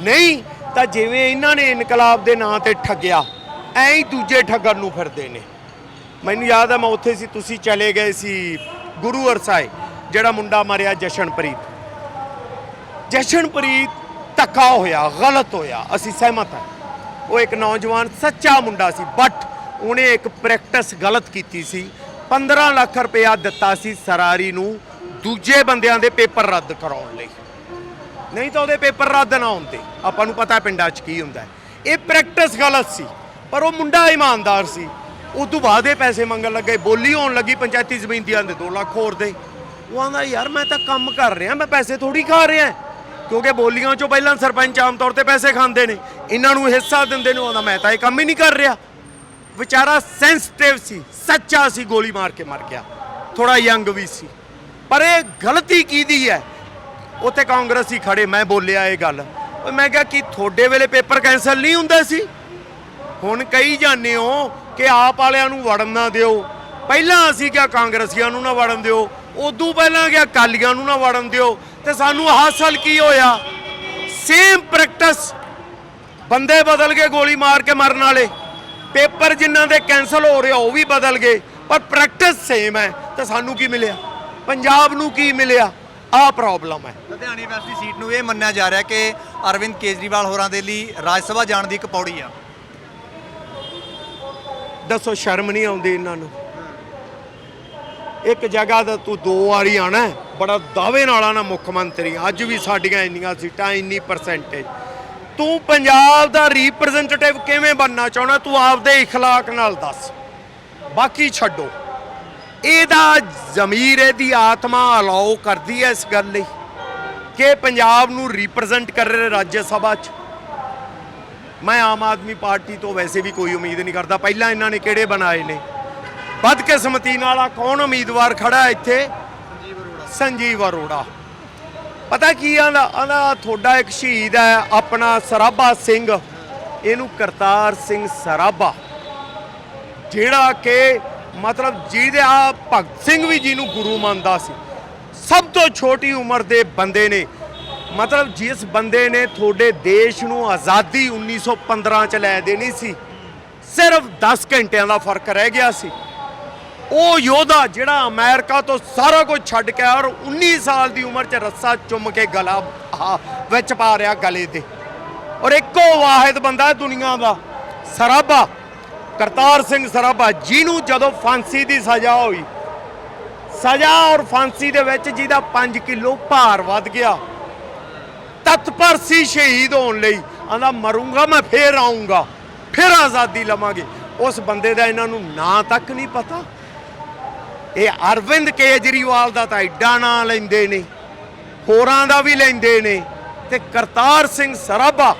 ਨਹੀਂ ਤਾਂ ਜਿਵੇਂ ਇਹਨਾਂ ਨੇ ਇਨਕਲਾਬ ਦੇ ਨਾਂ ਤੇ ਠੱਗਿਆ, ਐਂ ਹੀ ਦੂਜੇ ਠੱਗਣ ਨੂੰ ਫਿਰਦੇ ਨੇ। ਮੈਨੂੰ ਯਾਦ ਹੈ, ਮੈਂ ਉੱਥੇ ਸੀ, ਤੁਸੀਂ ਚਲੇ ਗਏ ਸੀ ਗੁਰੂ ਅਰਸਾਏ, ਜਿਹੜਾ ਮੁੰਡਾ ਮਰਿਆ ਜਸ਼ਨਪ੍ਰੀਤ। ਜਸ਼ਨਪ੍ਰੀਤ ਧੱਕਾ ਹੋਇਆ, ਗਲਤ ਹੋਇਆ, ਅਸੀਂ ਸਹਿਮਤ ਹਾਂ। ਉਹ ਇੱਕ ਨੌਜਵਾਨ ਸੱਚਾ ਮੁੰਡਾ ਸੀ ਬਟ ਉਹਨੇ ਇੱਕ ਪ੍ਰੈਕਟਿਸ ਗਲਤ ਕੀਤੀ ਸੀ। 15 ਲੱਖ ਰੁਪਇਆ ਦਿੱਤਾ ਸੀ ਸਰਾਰੀ ਨੂੰ ਦੂਜੇ ਬੰਦਿਆਂ ਦੇ ਪੇਪਰ ਰੱਦ ਕਰਾਉਣ ਲਈ। ਨਹੀਂ ਤਾਂ ਉਹਦੇ ਪੇਪਰ ਰੱਦ ਨਾ ਹੁੰਦੇ ਆਪਾਂ ਨੂੰ ਪਤਾ ਪਿੰਡਾਂ 'ਚ ਕੀ ਹੁੰਦਾ ਇਹ ਪ੍ਰੈਕਟਿਸ ਗਲਤ ਸੀ, ਪਰ ਉਹ ਮੁੰਡਾ ਇਮਾਨਦਾਰ ਸੀ। ਉਸ ਤੋਂ ਬਾਅਦ ਇਹ ਪੈਸੇ ਮੰਗਣ ਲੱਗੇ, ਬੋਲੀ ਹੋਣ ਲੱਗੀ ਪੰਚਾਇਤੀ ਜ਼ਮੀਨ ਦੀਆਂ ਦੇ 2 ਲੱਖ ਹੋਰ ਦੇ। ਉਹ ਆਂਦਾ ਯਾਰ ਮੈਂ ਤਾਂ ਕੰਮ ਕਰ ਰਿਹਾ, ਮੈਂ ਪੈਸੇ ਥੋੜੀ ਖਾ ਰਿਹਾ। ਕਿਉਂਕਿ ਬੋਲੀਆਂ ਚੋਂ ਪਹਿਲਾਂ ਸਰਪੰਚ ਆਮ ਤੌਰ ਤੇ ਪੈਸੇ ਖਾਂਦੇ ਨੇ। ਇਹਨਾਂ ਨੂੰ ਹਿੱਸਾ ਦਿੰਦੇ ਨੇ, ਉਹਦਾ ਮੈਂ ਤਾਂ ਇਹ ਕੰਮ ਹੀ ਨਹੀਂ ਕਰ ਰਿਹਾ। ਵਿਚਾਰਾ ਸੈਂਸਿਟਿਵ ਸੀ, ਸੱਚਾ ਸੀ, ਗੋਲੀ ਮਾਰ ਕੇ ਮਰ ਗਿਆ। ਥੋੜਾ ਯੰਗ ਵੀ ਸੀ। ਪਰ ਇਹ ਗਲਤੀ ਕਿਹਦੀ ਹੈ? ਉੱਥੇ ਕਾਂਗਰਸੀ ਖੜੇ, ਮੈਂ ਬੋਲਿਆ ਇਹ ਗੱਲ। ਮੈਂ ਕਿਹਾ ਕਿ ਤੁਹਾਡੇ ਵੇਲੇ ਪੇਪਰ ਕੈਨਸਲ ਨਹੀਂ ਹੁੰਦਾ ਸੀ? ਹੁਣ ਕਹੀ ਜਾਂਦੇ ਹੋ ਕਿ ਆਪ ਵਾਲਿਆਂ ਨੂੰ ਵੜਨ ਨਾ ਦਿਓ। ਪਹਿਲਾਂ ਅਸੀਂ ਕਿਹਾ ਕਾਂਗਰਸੀਆਂ ਨੂੰ ਨਾ ਵੜਨ ਦਿਓ। ਉਦੋਂ ਪਹਿਲਾਂ ਕਿਹਾ ਕਾਲੀਆਂ ਨੂੰ ਨਾ ਵੜਨ ਦਿਓ। ਤੇ ਸਾਨੂੰ ਹਾਸਲ ਕੀ ਹੋਇਆ? ਸੇਮ ਪ੍ਰੈਕਟਿਸ ਬੰਦੇ ਬਦਲ ਗਏ ਗੋਲੀ ਮਾਰ ਕੇ ਮਰਨ ਵਾਲੇ। ਪੇਪਰ ਜਿਨ੍ਹਾਂ ਦੇ ਕੈਨਸਲ ਹੋ ਰਹੇ ਆ, ਉਹ ਵੀ ਬਦਲ ਗਏ। ਪਰ ਪ੍ਰੈਕਟਿਸ ਸੇਮ ਹੈ। ਤੇ ਸਾਨੂੰ ਕੀ ਮਿਲਿਆ? ਪੰਜਾਬ ਨੂੰ ਕੀ ਮਿਲਿਆ? ਆਹ ਪ੍ਰੋਬਲਮ ਹੈ। ਲੁਧਿਆਣੇ ਦੀ ਸੀਟ ਨੂੰ ਇਹ ਮੰਨਿਆ ਜਾ ਰਿਹਾ ਕਿ ਅਰਵਿੰਦ ਕੇਜਰੀਵਾਲ ਹੋਰਾਂ ਦੇ ਲਈ ਰਾਜ ਸਭਾ ਜਾਣ ਦੀ ਇੱਕ ਪੌੜੀ ਆ। ਦੱਸੋ ਸ਼ਰਮ ਨਹੀਂ ਆਉਂਦੀ ਇਹਨਾਂ ਨੂੰ। ਇੱਕ ਜਗ੍ਹਾ ਦਾ ਤੂੰ ਦੋ ਵਾਰੀ ਆਣਾ ਹੈ, ਬੜਾ ਦਾਅਵੇ ਨਾਲ ਆਣਾ ਮੁੱਖ ਮੰਤਰੀ ਅੱਜ ਵੀ ਸਾਡੀਆਂ ਇੰਨੀਆਂ ਸੀਟਾਂ ਇੰਨੀ ਪਰਸੈਂਟੇਜ ਤੂੰ ਪੰਜਾਬ ਦਾ ਰਿਪਰੈਜ਼ੈਂਟੇਟਿਵ ਕਿਵੇਂ ਬਣਨਾ ਚਾਹਣਾ ਤੂੰ ਆਪਦੇ اخلاق ਨਾਲ ਦੱਸ ਬਾਕੀ ਛੱਡੋ ਇਹਦਾ ਜ਼ਮੀਰ ਇਹਦੀ ਆਤਮਾ ਅਲਾਉ ਕਰਦੀ ਹੈ ਇਸ ਗੱਲ ਲਈ ਕਿ ਪੰਜਾਬ ਨੂੰ ਰਿਪਰੈਜ਼ੈਂਟ ਕਰ ਰਹੇ ਰਾਜ ਸਭਾ 'ਚ ਮੈਂ ਆਮ ਆਦਮੀ ਪਾਰਟੀ ਤੋਂ ਵੈਸੇ ਵੀ ਕੋਈ ਉਮੀਦ ਨਹੀਂ ਕਰਦਾ ਪਹਿਲਾਂ ਇਹਨਾਂ ਨੇ ਕਿਹੜੇ ਬਣਾਏ ਨੇ ਬਦਕਿਸਮਤੀ ਨਾਲ ਆ, ਕੌਣ ਉਮੀਦਵਾਰ ਖੜਾ ਇੱਥੇ? ਸੰਜੀਵ ਅਰੋੜਾ। ਪਤਾ ਕੀ ਆਂਦਾ ਆਂਦਾ ਤੁਹਾਡਾ ਇੱਕ ਸ਼ਹੀਦ ਹੈ, ਆਪਣਾ ਸਰਾਭਾ ਸਿੰਘ। ਇਹਨੂੰ ਕਰਤਾਰ ਸਿੰਘ ਸਰਾਭਾ। ਜਿਹੜਾ ਕਿ ਮਤਲਬ ਜਿਹਦੇ ਆ ਭਗਤ ਸਿੰਘ ਵੀ ਜਿਹਨੂੰ ਗੁਰੂ ਮੰਨਦਾ ਸੀ। ਸਭ ਤੋਂ ਛੋਟੀ ਉਮਰ ਦੇ ਬੰਦੇ ਨੇ। ਮਤਲਬ ਜਿਸ ਬੰਦੇ ਨੇ ਤੁਹਾਡੇ ਦੇਸ਼ ਨੂੰ ਆਜ਼ਾਦੀ 1915 ਚ ਲੈ ਦੇਣੀ ਸੀ, ਸਿਰਫ 10 ਘੰਟਿਆਂ ਦਾ ਫ਼ਰਕ ਰਹਿ ਗਿਆ ਸੀ। ਉਹ ਯੋਧਾ ਜਿਹੜਾ ਅਮਰੀਕਾ ਤੋਂ ਸਾਰਾ ਕੁਝ ਛੱਡ ਕੇ ਔਰ 19 ਸਾਲ ਦੀ ਉਮਰ 'ਚ ਰੱਸਾ ਚੁੰਮ ਕੇ ਗਲਾ ਵਿੱਚ ਪਾ ਰਿਹਾ ਗਲੇ ਤੇ। ਔਰ ਇੱਕੋ ਵਾਹਿਦ ਬੰਦਾ ਦੁਨੀਆ ਦਾ, ਸਰਾਭਾ, ਕਰਤਾਰ ਸਿੰਘ ਸਰਾਭਾ, ਜਿਹਨੂੰ ਜਦੋਂ ਫਾਂਸੀ ਦੀ ਸਜ਼ਾ ਹੋਈ, ਸਜ਼ਾ ਔਰ ਫਾਂਸੀ ਦੇ ਵਿੱਚ ਜਿਹਦਾ 5 ਕਿਲੋ ਭਾਰ ਵੱਧ ਗਿਆ ਤਤਪਰ ਸੀ ਸ਼ਹੀਦ ਹੋਣ ਲਈ ਆਂਦਾ ਮਰੂੰਗਾ, ਮੈਂ ਫੇਰ ਆਉਂਗਾ ਫਿਰ ਆਜ਼ਾਦੀ ਲਵਾਂਗੇ। ਉਸ ਬੰਦੇ ਦਾ ਇਹਨਾਂ ਨੂੰ ਨਾਂ ਤੱਕ ਨਹੀਂ ਪਤਾ। ਇਹ ਅਰਵਿੰਦ ਕੇਜਰੀਵਾਲ ਦਾ ਤਾਂ ਐਡਾ ਨਾਂ ਲੈਂਦੇ ਨੇ, ਹੋਰਾਂ ਦਾ ਵੀ ਲੈਂਦੇ ਨੇ ਤੇ ਕਰਤਾਰ ਸਿੰਘ ਸਰਾਭਾ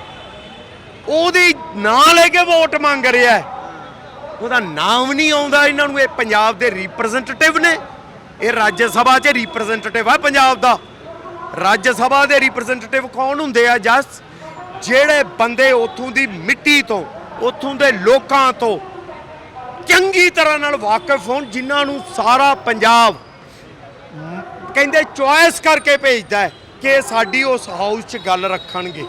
ਉਹਦੀ ਨਾਂ ਲੈ ਕੇ ਵੋਟ ਮੰਗ ਰਿਹਾ ਉਹਦਾ ਨਾਮ ਨਹੀਂ ਆਉਂਦਾ ਇਹਨਾਂ ਨੂੰ, ਇਹ ਪੰਜਾਬ ਦੇ ਰਿਪਰੈਜ਼ੈਂਟੇਟਿਵ ਨੇ। ਇਹ ਰਾਜ ਸਭਾ 'ਚ ਰਿਪਰੈਜ਼ੈਂਟੇਟਿਵ ਆ ਪੰਜਾਬ ਦਾ। ਰਾਜ ਸਭਾ ਦੇ ਰਿਪਰੈਜ਼ੈਂਟੇਟਿਵ ਕੌਣ ਹੁੰਦੇ ਆ, ਜਸ? ਜਿਹੜੇ ਬੰਦੇ ਉੱਥੋਂ ਦੀ ਮਿੱਟੀ ਤੋਂ, ਉੱਥੋਂ ਦੇ ਲੋਕਾਂ ਤੋਂ ਚੰਗੀ ਤਰ੍ਹਾਂ ਨਾਲ ਵਾਕਿਫ ਹੋਣ, ਜਿਨ੍ਹਾਂ ਨੂੰ ਸਾਰਾ ਪੰਜਾਬ ਕਹਿੰਦੇ ਚੁਆਇਸ ਕਰਕੇ ਭੇਜਦਾ ਹੈ ਕਿ ਸਾਡੀ ਉਸ ਹਾਊਸ 'ਚ ਗੱਲ ਰੱਖਣਗੇ।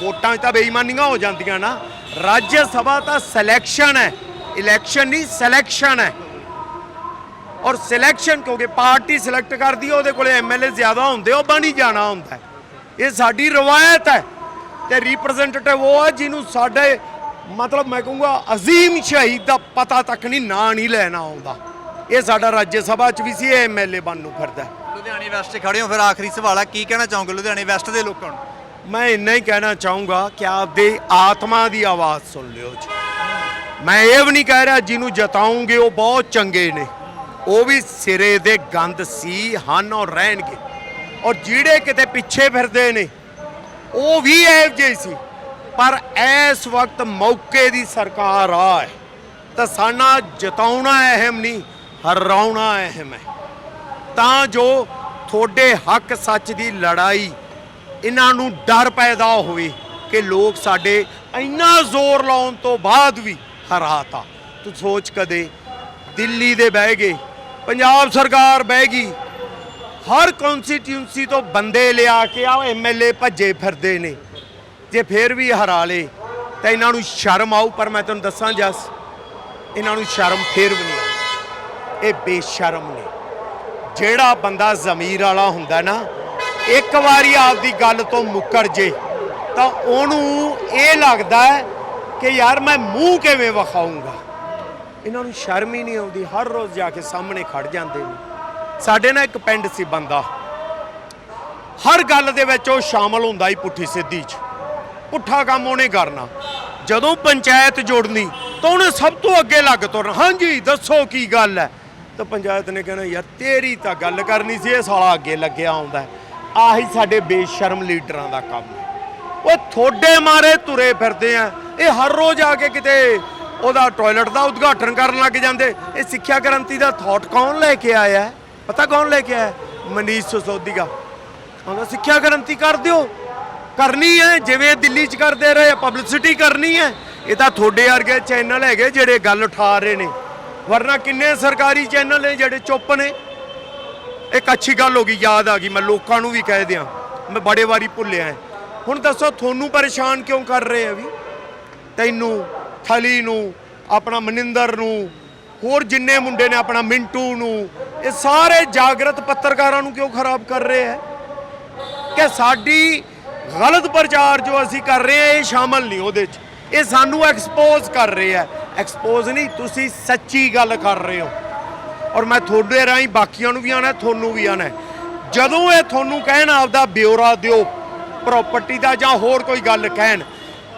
ਵੋਟਾਂ 'ਚ ਤਾਂ ਬੇਈਮਾਨੀਆਂ ਹੋ ਜਾਂਦੀਆਂ ਨਾ। ਰਾਜ ਸਭਾ ਤਾਂ ਸਿਲੈਕਸ਼ਨ ਹੈ। ਇਲੈਕਸ਼ਨ ਨਹੀਂ ਸਿਲੈਕਸ਼ਨ ਹੈ। ਔਰ ਸਿਲੈਕਸ਼ਨ ਕਿਉਂਕਿ ਪਾਰਟੀ ਸਿਲੈਕਟ ਕਰਦੀ ਹੈ, ਉਹਦੇ ਕੋਲੇ ਐਮਐਲਏ ਜ਼ਿਆਦਾ ਹੁੰਦੇ, ਉਹ ਬਣ ਹੀ ਜਾਣਾ ਹੁੰਦਾ ਇਹ ਸਾਡੀ ਰਵਾਇਤ ਹੈ। ਤੇ ਰਿਪਰੈਜ਼ੈਂਟੇਟਿਵ ਉਹ ਹੈ ਜਿਹਨੂੰ ਸਾਡੇ ਮਤਲਬ ਮੈਂ ਕਹੂੰਗਾ ਅਜ਼ੀਮ ਸ਼ਹੀਦ ਦਾ ਪਤਾ ਤੱਕ ਨਹੀਂ ਨਾਂ ਨਹੀਂ ਲੈਣਾ ਆਉਂਦਾ। ਇਹ ਸਾਡਾ ਰਾਜ ਸਭਾ ਚ ਵੀ ਸੀ ਇਹ ਐਮਐਲਏ ਬਣ ਨੂੰ ਫਿਰਦਾ। ਲੁਧਿਆਣੇ ਵੈਸਟ ਖੜੇ ਹੋ ਫਿਰ ਆਖਰੀ ਸਵਾਲ ਆ ਕੀ ਕਹਿਣਾ ਚਾਹੋਗੇ ਲੁਧਿਆਣੇ ਵੈਸਟ ਦੇ ਲੋਕਾਂ ਨੂੰ? ਮੈਂ ਇੰਨਾ ਹੀ ਕਹਿਣਾ ਚਾਹੂੰਗਾ ਕਿ ਆਪਦੇ ਆਤਮਾ ਦੀ ਆਵਾਜ਼ ਸੁਣ ਲਿਓ ਜੀ। ਮੈਂ ਇਹ ਵੀ ਨਹੀਂ ਕਹਿ ਰਿਹਾ ਜਿਹਨੂੰ ਜਤਾਉਂਗੇ ਉਹ ਬਹੁਤ ਚੰਗੇ ਨੇ। ਉਹ ਵੀ ਸਿਰੇ ਦੇ ਗੰਦ ਸੀ ਹਨ ਔਰ ਰਹਿਣਗੇ। ਔਰ ਜਿਹੜੇ ਕਿਤੇ ਪਿੱਛੇ ਫਿਰਦੇ ਨੇ ਉਹ ਵੀ ਇਹੋ ਜਿਹੇ ਸੀ। ਪਰ ਇਸ ਵਕਤ ਮੌਕੇ ਦੀ ਸਰਕਾਰ ਆ ਹੈ। ਤਾਂ ਸਾਨਾ ਜਤਾਉਣਾ ਅਹਿਮ ਨਹੀਂ, ਹਰਾਉਣਾ ਅਹਿਮ ਹੈ। ਤਾਂ ਜੋ ਤੁਹਾਡੇ ਹੱਕ ਸੱਚ ਦੀ ਲੜਾਈ, ਇਹਨਾਂ ਨੂੰ ਡਰ ਪੈਦਾ ਹੋਵੇ ਕਿ ਲੋਕ ਸਾਡੇ ਇੰਨਾ ਜ਼ੋਰ ਲਾਉਣ ਤੋਂ ਬਾਅਦ ਵੀ ਹਰਾਤਾ। ਤੂੰ ਸੋਚ ਕਦੇ ਦਿੱਲੀ ਦੇ ਬਹਿ ਗਏ, ਪੰਜਾਬ ਸਰਕਾਰ ਬਹਿ ਗਈ, ਹਰ ਕਨਸਟੀਟਿਊਂਸੀ ਤੋਂ ਬੰਦੇ ਲਿਆ ਕੇ ਆ ਐਮਐਲਏ ਭੱਜੇ ਫਿਰਦੇ ਨੇ। ਜੇ ਫੇਰ ਵੀ ਹਰਾ ਲੇ, ਤਾਂ ਇਹਨਾਂ ਨੂੰ ਸ਼ਰਮ ਆਊ, ਪਰ ਮੈਂ ਤੁਹਾਨੂੰ ਦੱਸਾਂ ਜਸ, ਇਹਨਾਂ ਨੂੰ ਸ਼ਰਮ ਫੇਰ ਵੀ ਨਹੀਂ ਆਉਂਦੀ ਇਹ ਬੇਸ਼ਰਮ ਨੇ। ਜਿਹੜਾ ਬੰਦਾ ਜ਼ਮੀਰ ਵਾਲਾ ਹੁੰਦਾ ਨਾ, ਇੱਕ ਵਾਰੀ ਆਪਦੀ ਗੱਲ ਤੋਂ ਮੁੱਕਰ ਜੇ, ਤਾਂ ਉਹਨੂੰ ਇਹ ਲੱਗਦਾ ਹੈ ਕਿ ਯਾਰ ਮੈਂ ਮੂੰਹ ਕਿਵੇਂ ਵਿਖਾਊਂਗਾ? ਇਹਨਾਂ ਨੂੰ ਸ਼ਰਮ ਹੀ ਨਹੀਂ ਆਉਂਦੀ, ਹਰ ਰੋਜ਼ ਜਾ ਕੇ ਸਾਹਮਣੇ ਖੜ ਜਾਂਦੇ ਨੇ। ਸਾਡੇ ਨਾਲ ਇੱਕ ਪਿੰਡ ਸੀ ਬੰਦਾ। ਹਰ ਗੱਲ ਦੇ ਵਿੱਚ ਉਹ ਸ਼ਾਮਲ ਹੁੰਦਾ ਹੀ ਪੁੱਠੀ ਸਿੱਧੀ 'ਚ। ਪੁੱਠਾ ਕੰਮ ਉਹਨੇ ਕਰਨਾ। ਜਦੋਂ ਪੰਚਾਇਤ ਜੋੜਨੀ, ਤਾਂ ਉਹਨੇ ਸਭ ਤੋਂ ਅੱਗੇ ਲੱਗ ਤੁਰਨਾ। ਹਾਂਜੀ, ਦੱਸੋ ਕੀ ਗੱਲ ਹੈ? ਤਾਂ ਪੰਚਾਇਤ ਨੇ ਕਹਿਣਾ, ਯਾਰ, ਤੇਰੀ ਤਾਂ ਗੱਲ ਕਰਨੀ ਸੀ, ਇਹ ਸਾਲਾ ਅੱਗੇ ਲੱਗਿਆ ਆਉਂਦਾ ਆਹੀ ਸਾਡੇ ਬੇਸ਼ਰਮ ਲੀਡਰਾਂ ਦਾ ਕੰਮ ਹੈ। ਉਹ ਥੋੜੇ ਮਾਰੇ ਤੁਰੇ ਫਿਰਦੇ ਆ। ਇਹ ਹਰ ਰੋਜ਼ ਆ ਕੇ ਕਿਤੇ ਉਹਦਾ ਟਾਇਲਟ ਦਾ ਉਦਘਾਟਨ ਕਰਨ ਲੱਗ ਜਾਂਦੇ। ਇਹ ਸਿੱਖਿਆ ਕ੍ਰਾਂਤੀ ਦਾ ਥਾਟ ਕੌਣ ਲੈ ਕੇ ਆਇਆ ਪਤਾ ਕੌਣ ਲੈ ਕੇ ਆਇਆ ਮਨੀਸ਼ ਸਿਸੋਦੀਆ ਉਹਦਾ ਸਿੱਖਿਆ ਕ੍ਰਾਂਤੀ ਕਰ ਦਿਓ। ਕਰਨੀ ਹੈ, ਜਿਵੇਂ ਦਿੱਲੀ 'ਚ ਕਰਦੇ ਰਹੇ ਪਬਲਿਸਿਟੀ ਕਰਨੀ ਹੈ। ਇਹ ਤਾਂ ਤੁਹਾਡੇ ਵਰਗੇ ਚੈਨਲ ਹੈਗੇ ਜਿਹੜੇ ਗੱਲ ਉਠਾ ਰਹੇ ਨੇ। ਵਰਨਾ ਕਿੰਨੇ ਸਰਕਾਰੀ ਚੈਨਲ ਨੇ ਜਿਹੜੇ ਚੁੱਪ ਨੇ। ਇੱਕ ਅੱਛੀ ਗੱਲ ਹੋ ਗਈ, ਯਾਦ ਆ ਗਈ, ਮੈਂ ਲੋਕਾਂ ਨੂੰ ਵੀ ਕਹਿ ਦਿਆਂ। ਮੈਂ ਬੜੇ ਵਾਰੀ ਭੁੱਲਿਆ ਹੈ। ਹੁਣ ਦੱਸੋ, ਤੁਹਾਨੂੰ ਪਰੇਸ਼ਾਨ ਕਿਉਂ ਕਰ ਰਹੇ ਆ ਵੀ? ਤੈਨੂੰ, ਥਲੀ ਨੂੰ, ਆਪਣਾ ਮਨਿੰਦਰ ਨੂੰ, ਹੋਰ ਜਿੰਨੇ ਮੁੰਡੇ ਨੇ ਆਪਣਾ ਮਿੰਟੂ ਨੂੰ, ਇਹ ਸਾਰੇ ਜਾਗਰਤ ਪੱਤਰਕਾਰਾਂ ਨੂੰ ਕਿਉਂ ਖਰਾਬ ਕਰ ਰਹੇ ਹੈ ਕਿ ਸਾਡੀ ਗਲਤ ਪ੍ਰਚਾਰ ਜੋ ਅਸੀਂ ਕਰ ਰਹੇ ਹਾਂ, ਇਹ ਸ਼ਾਮਲ ਨਹੀਂ ਉਹਦੇ 'ਚ। ਇਹ ਸਾਨੂੰ ਐਕਸਪੋਜ਼ ਕਰ ਰਹੇ ਆ। ਐਕਸਪੋਜ਼ ਨਹੀਂ, ਤੁਸੀਂ ਸੱਚੀ ਗੱਲ ਕਰ ਰਹੇ ਹੋ। ਔਰ ਮੈਂ ਤੁਹਾਡੇ ਰਾਹੀਂ ਬਾਕੀਆਂ ਨੂੰ ਵੀ ਆਣਾ ਤੁਹਾਨੂੰ ਵੀ ਆਣਾ ਜਦੋਂ ਇਹ ਤੁਹਾਨੂੰ ਕਹਿਣ, ਆਪਦਾ ਬਿਊਰਾ ਦਿਓ ਪ੍ਰਾਪਰਟੀ ਦਾ ਜਾਂ ਹੋਰ ਕੋਈ ਗੱਲ ਕਹਿਣ,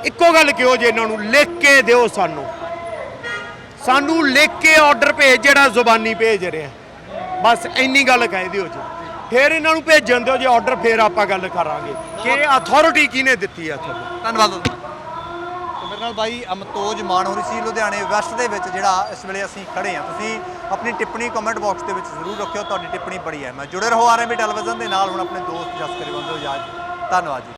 ਇੱਕੋ ਗੱਲ ਕਿਹੋ ਜੇ ਇਹਨਾਂ ਨੂੰ, ਲਿਖ ਕੇ ਦਿਓ ਸਾਨੂੰ। ਸਾਨੂੰ ਲਿਖ ਕੇ ਆਰਡਰ ਭੇਜ, ਜਿਹੜਾ ਜ਼ੁਬਾਨੀ ਭੇਜ ਰਿਹਾ ਬਸ ਇੰਨੀ ਗੱਲ ਕਹਿ ਦਿਓ ਜੀ। ਫਿਰ ਇਹਨਾਂ ਨੂੰ ਭੇਜਣ ਦਿਓ, ਜੇ ਆਰਡਰ ਫਿਰ ਆਪਾਂ ਗੱਲ ਕਰਾਂਗੇ। ਕਿ ਅਥਾਰਟੀ ਕਿਹਨੇ ਦਿੱਤੀ ਆ ਤੁਹਾਨੂੰ ਧੰਨਵਾਦ ਤੇ ਮੇਰੇ ਨਾਲ ਬਾਈ ਅਮਤੋਜ ਮਾਨ ਹੋ ਸੀ, ਲੁਧਿਆਣੇ ਵੈਸਟ ਦੇ ਵਿੱਚ, ਜਿਹੜਾ ਇਸ ਵੇਲੇ ਅਸੀਂ ਖੜੇ ਆ ਤੁਸੀਂ ਆਪਣੀ ਟਿੱਪਣੀ ਕਮੈਂਟ ਬਾਕਸ ਦੇ ਵਿੱਚ ਜ਼ਰੂਰ ਰੱਖਿਓ, ਤੁਹਾਡੀ ਟਿੱਪਣੀ ਬੜੀ ਹੈ। ਮੈਂ ਜੁੜੇ ਰਹੋ ਆਰਐਮਬੀ ਟੈਲੀਵਿਜ਼ਨ ਦੇ ਨਾਲ, ਹੁਣ ਆਪਣੇ ਦੋਸਤ ਜਸ ਕਰੀ ਬੰਦੇ ਹੋ ਧੰਨਵਾਦ ਜੀ।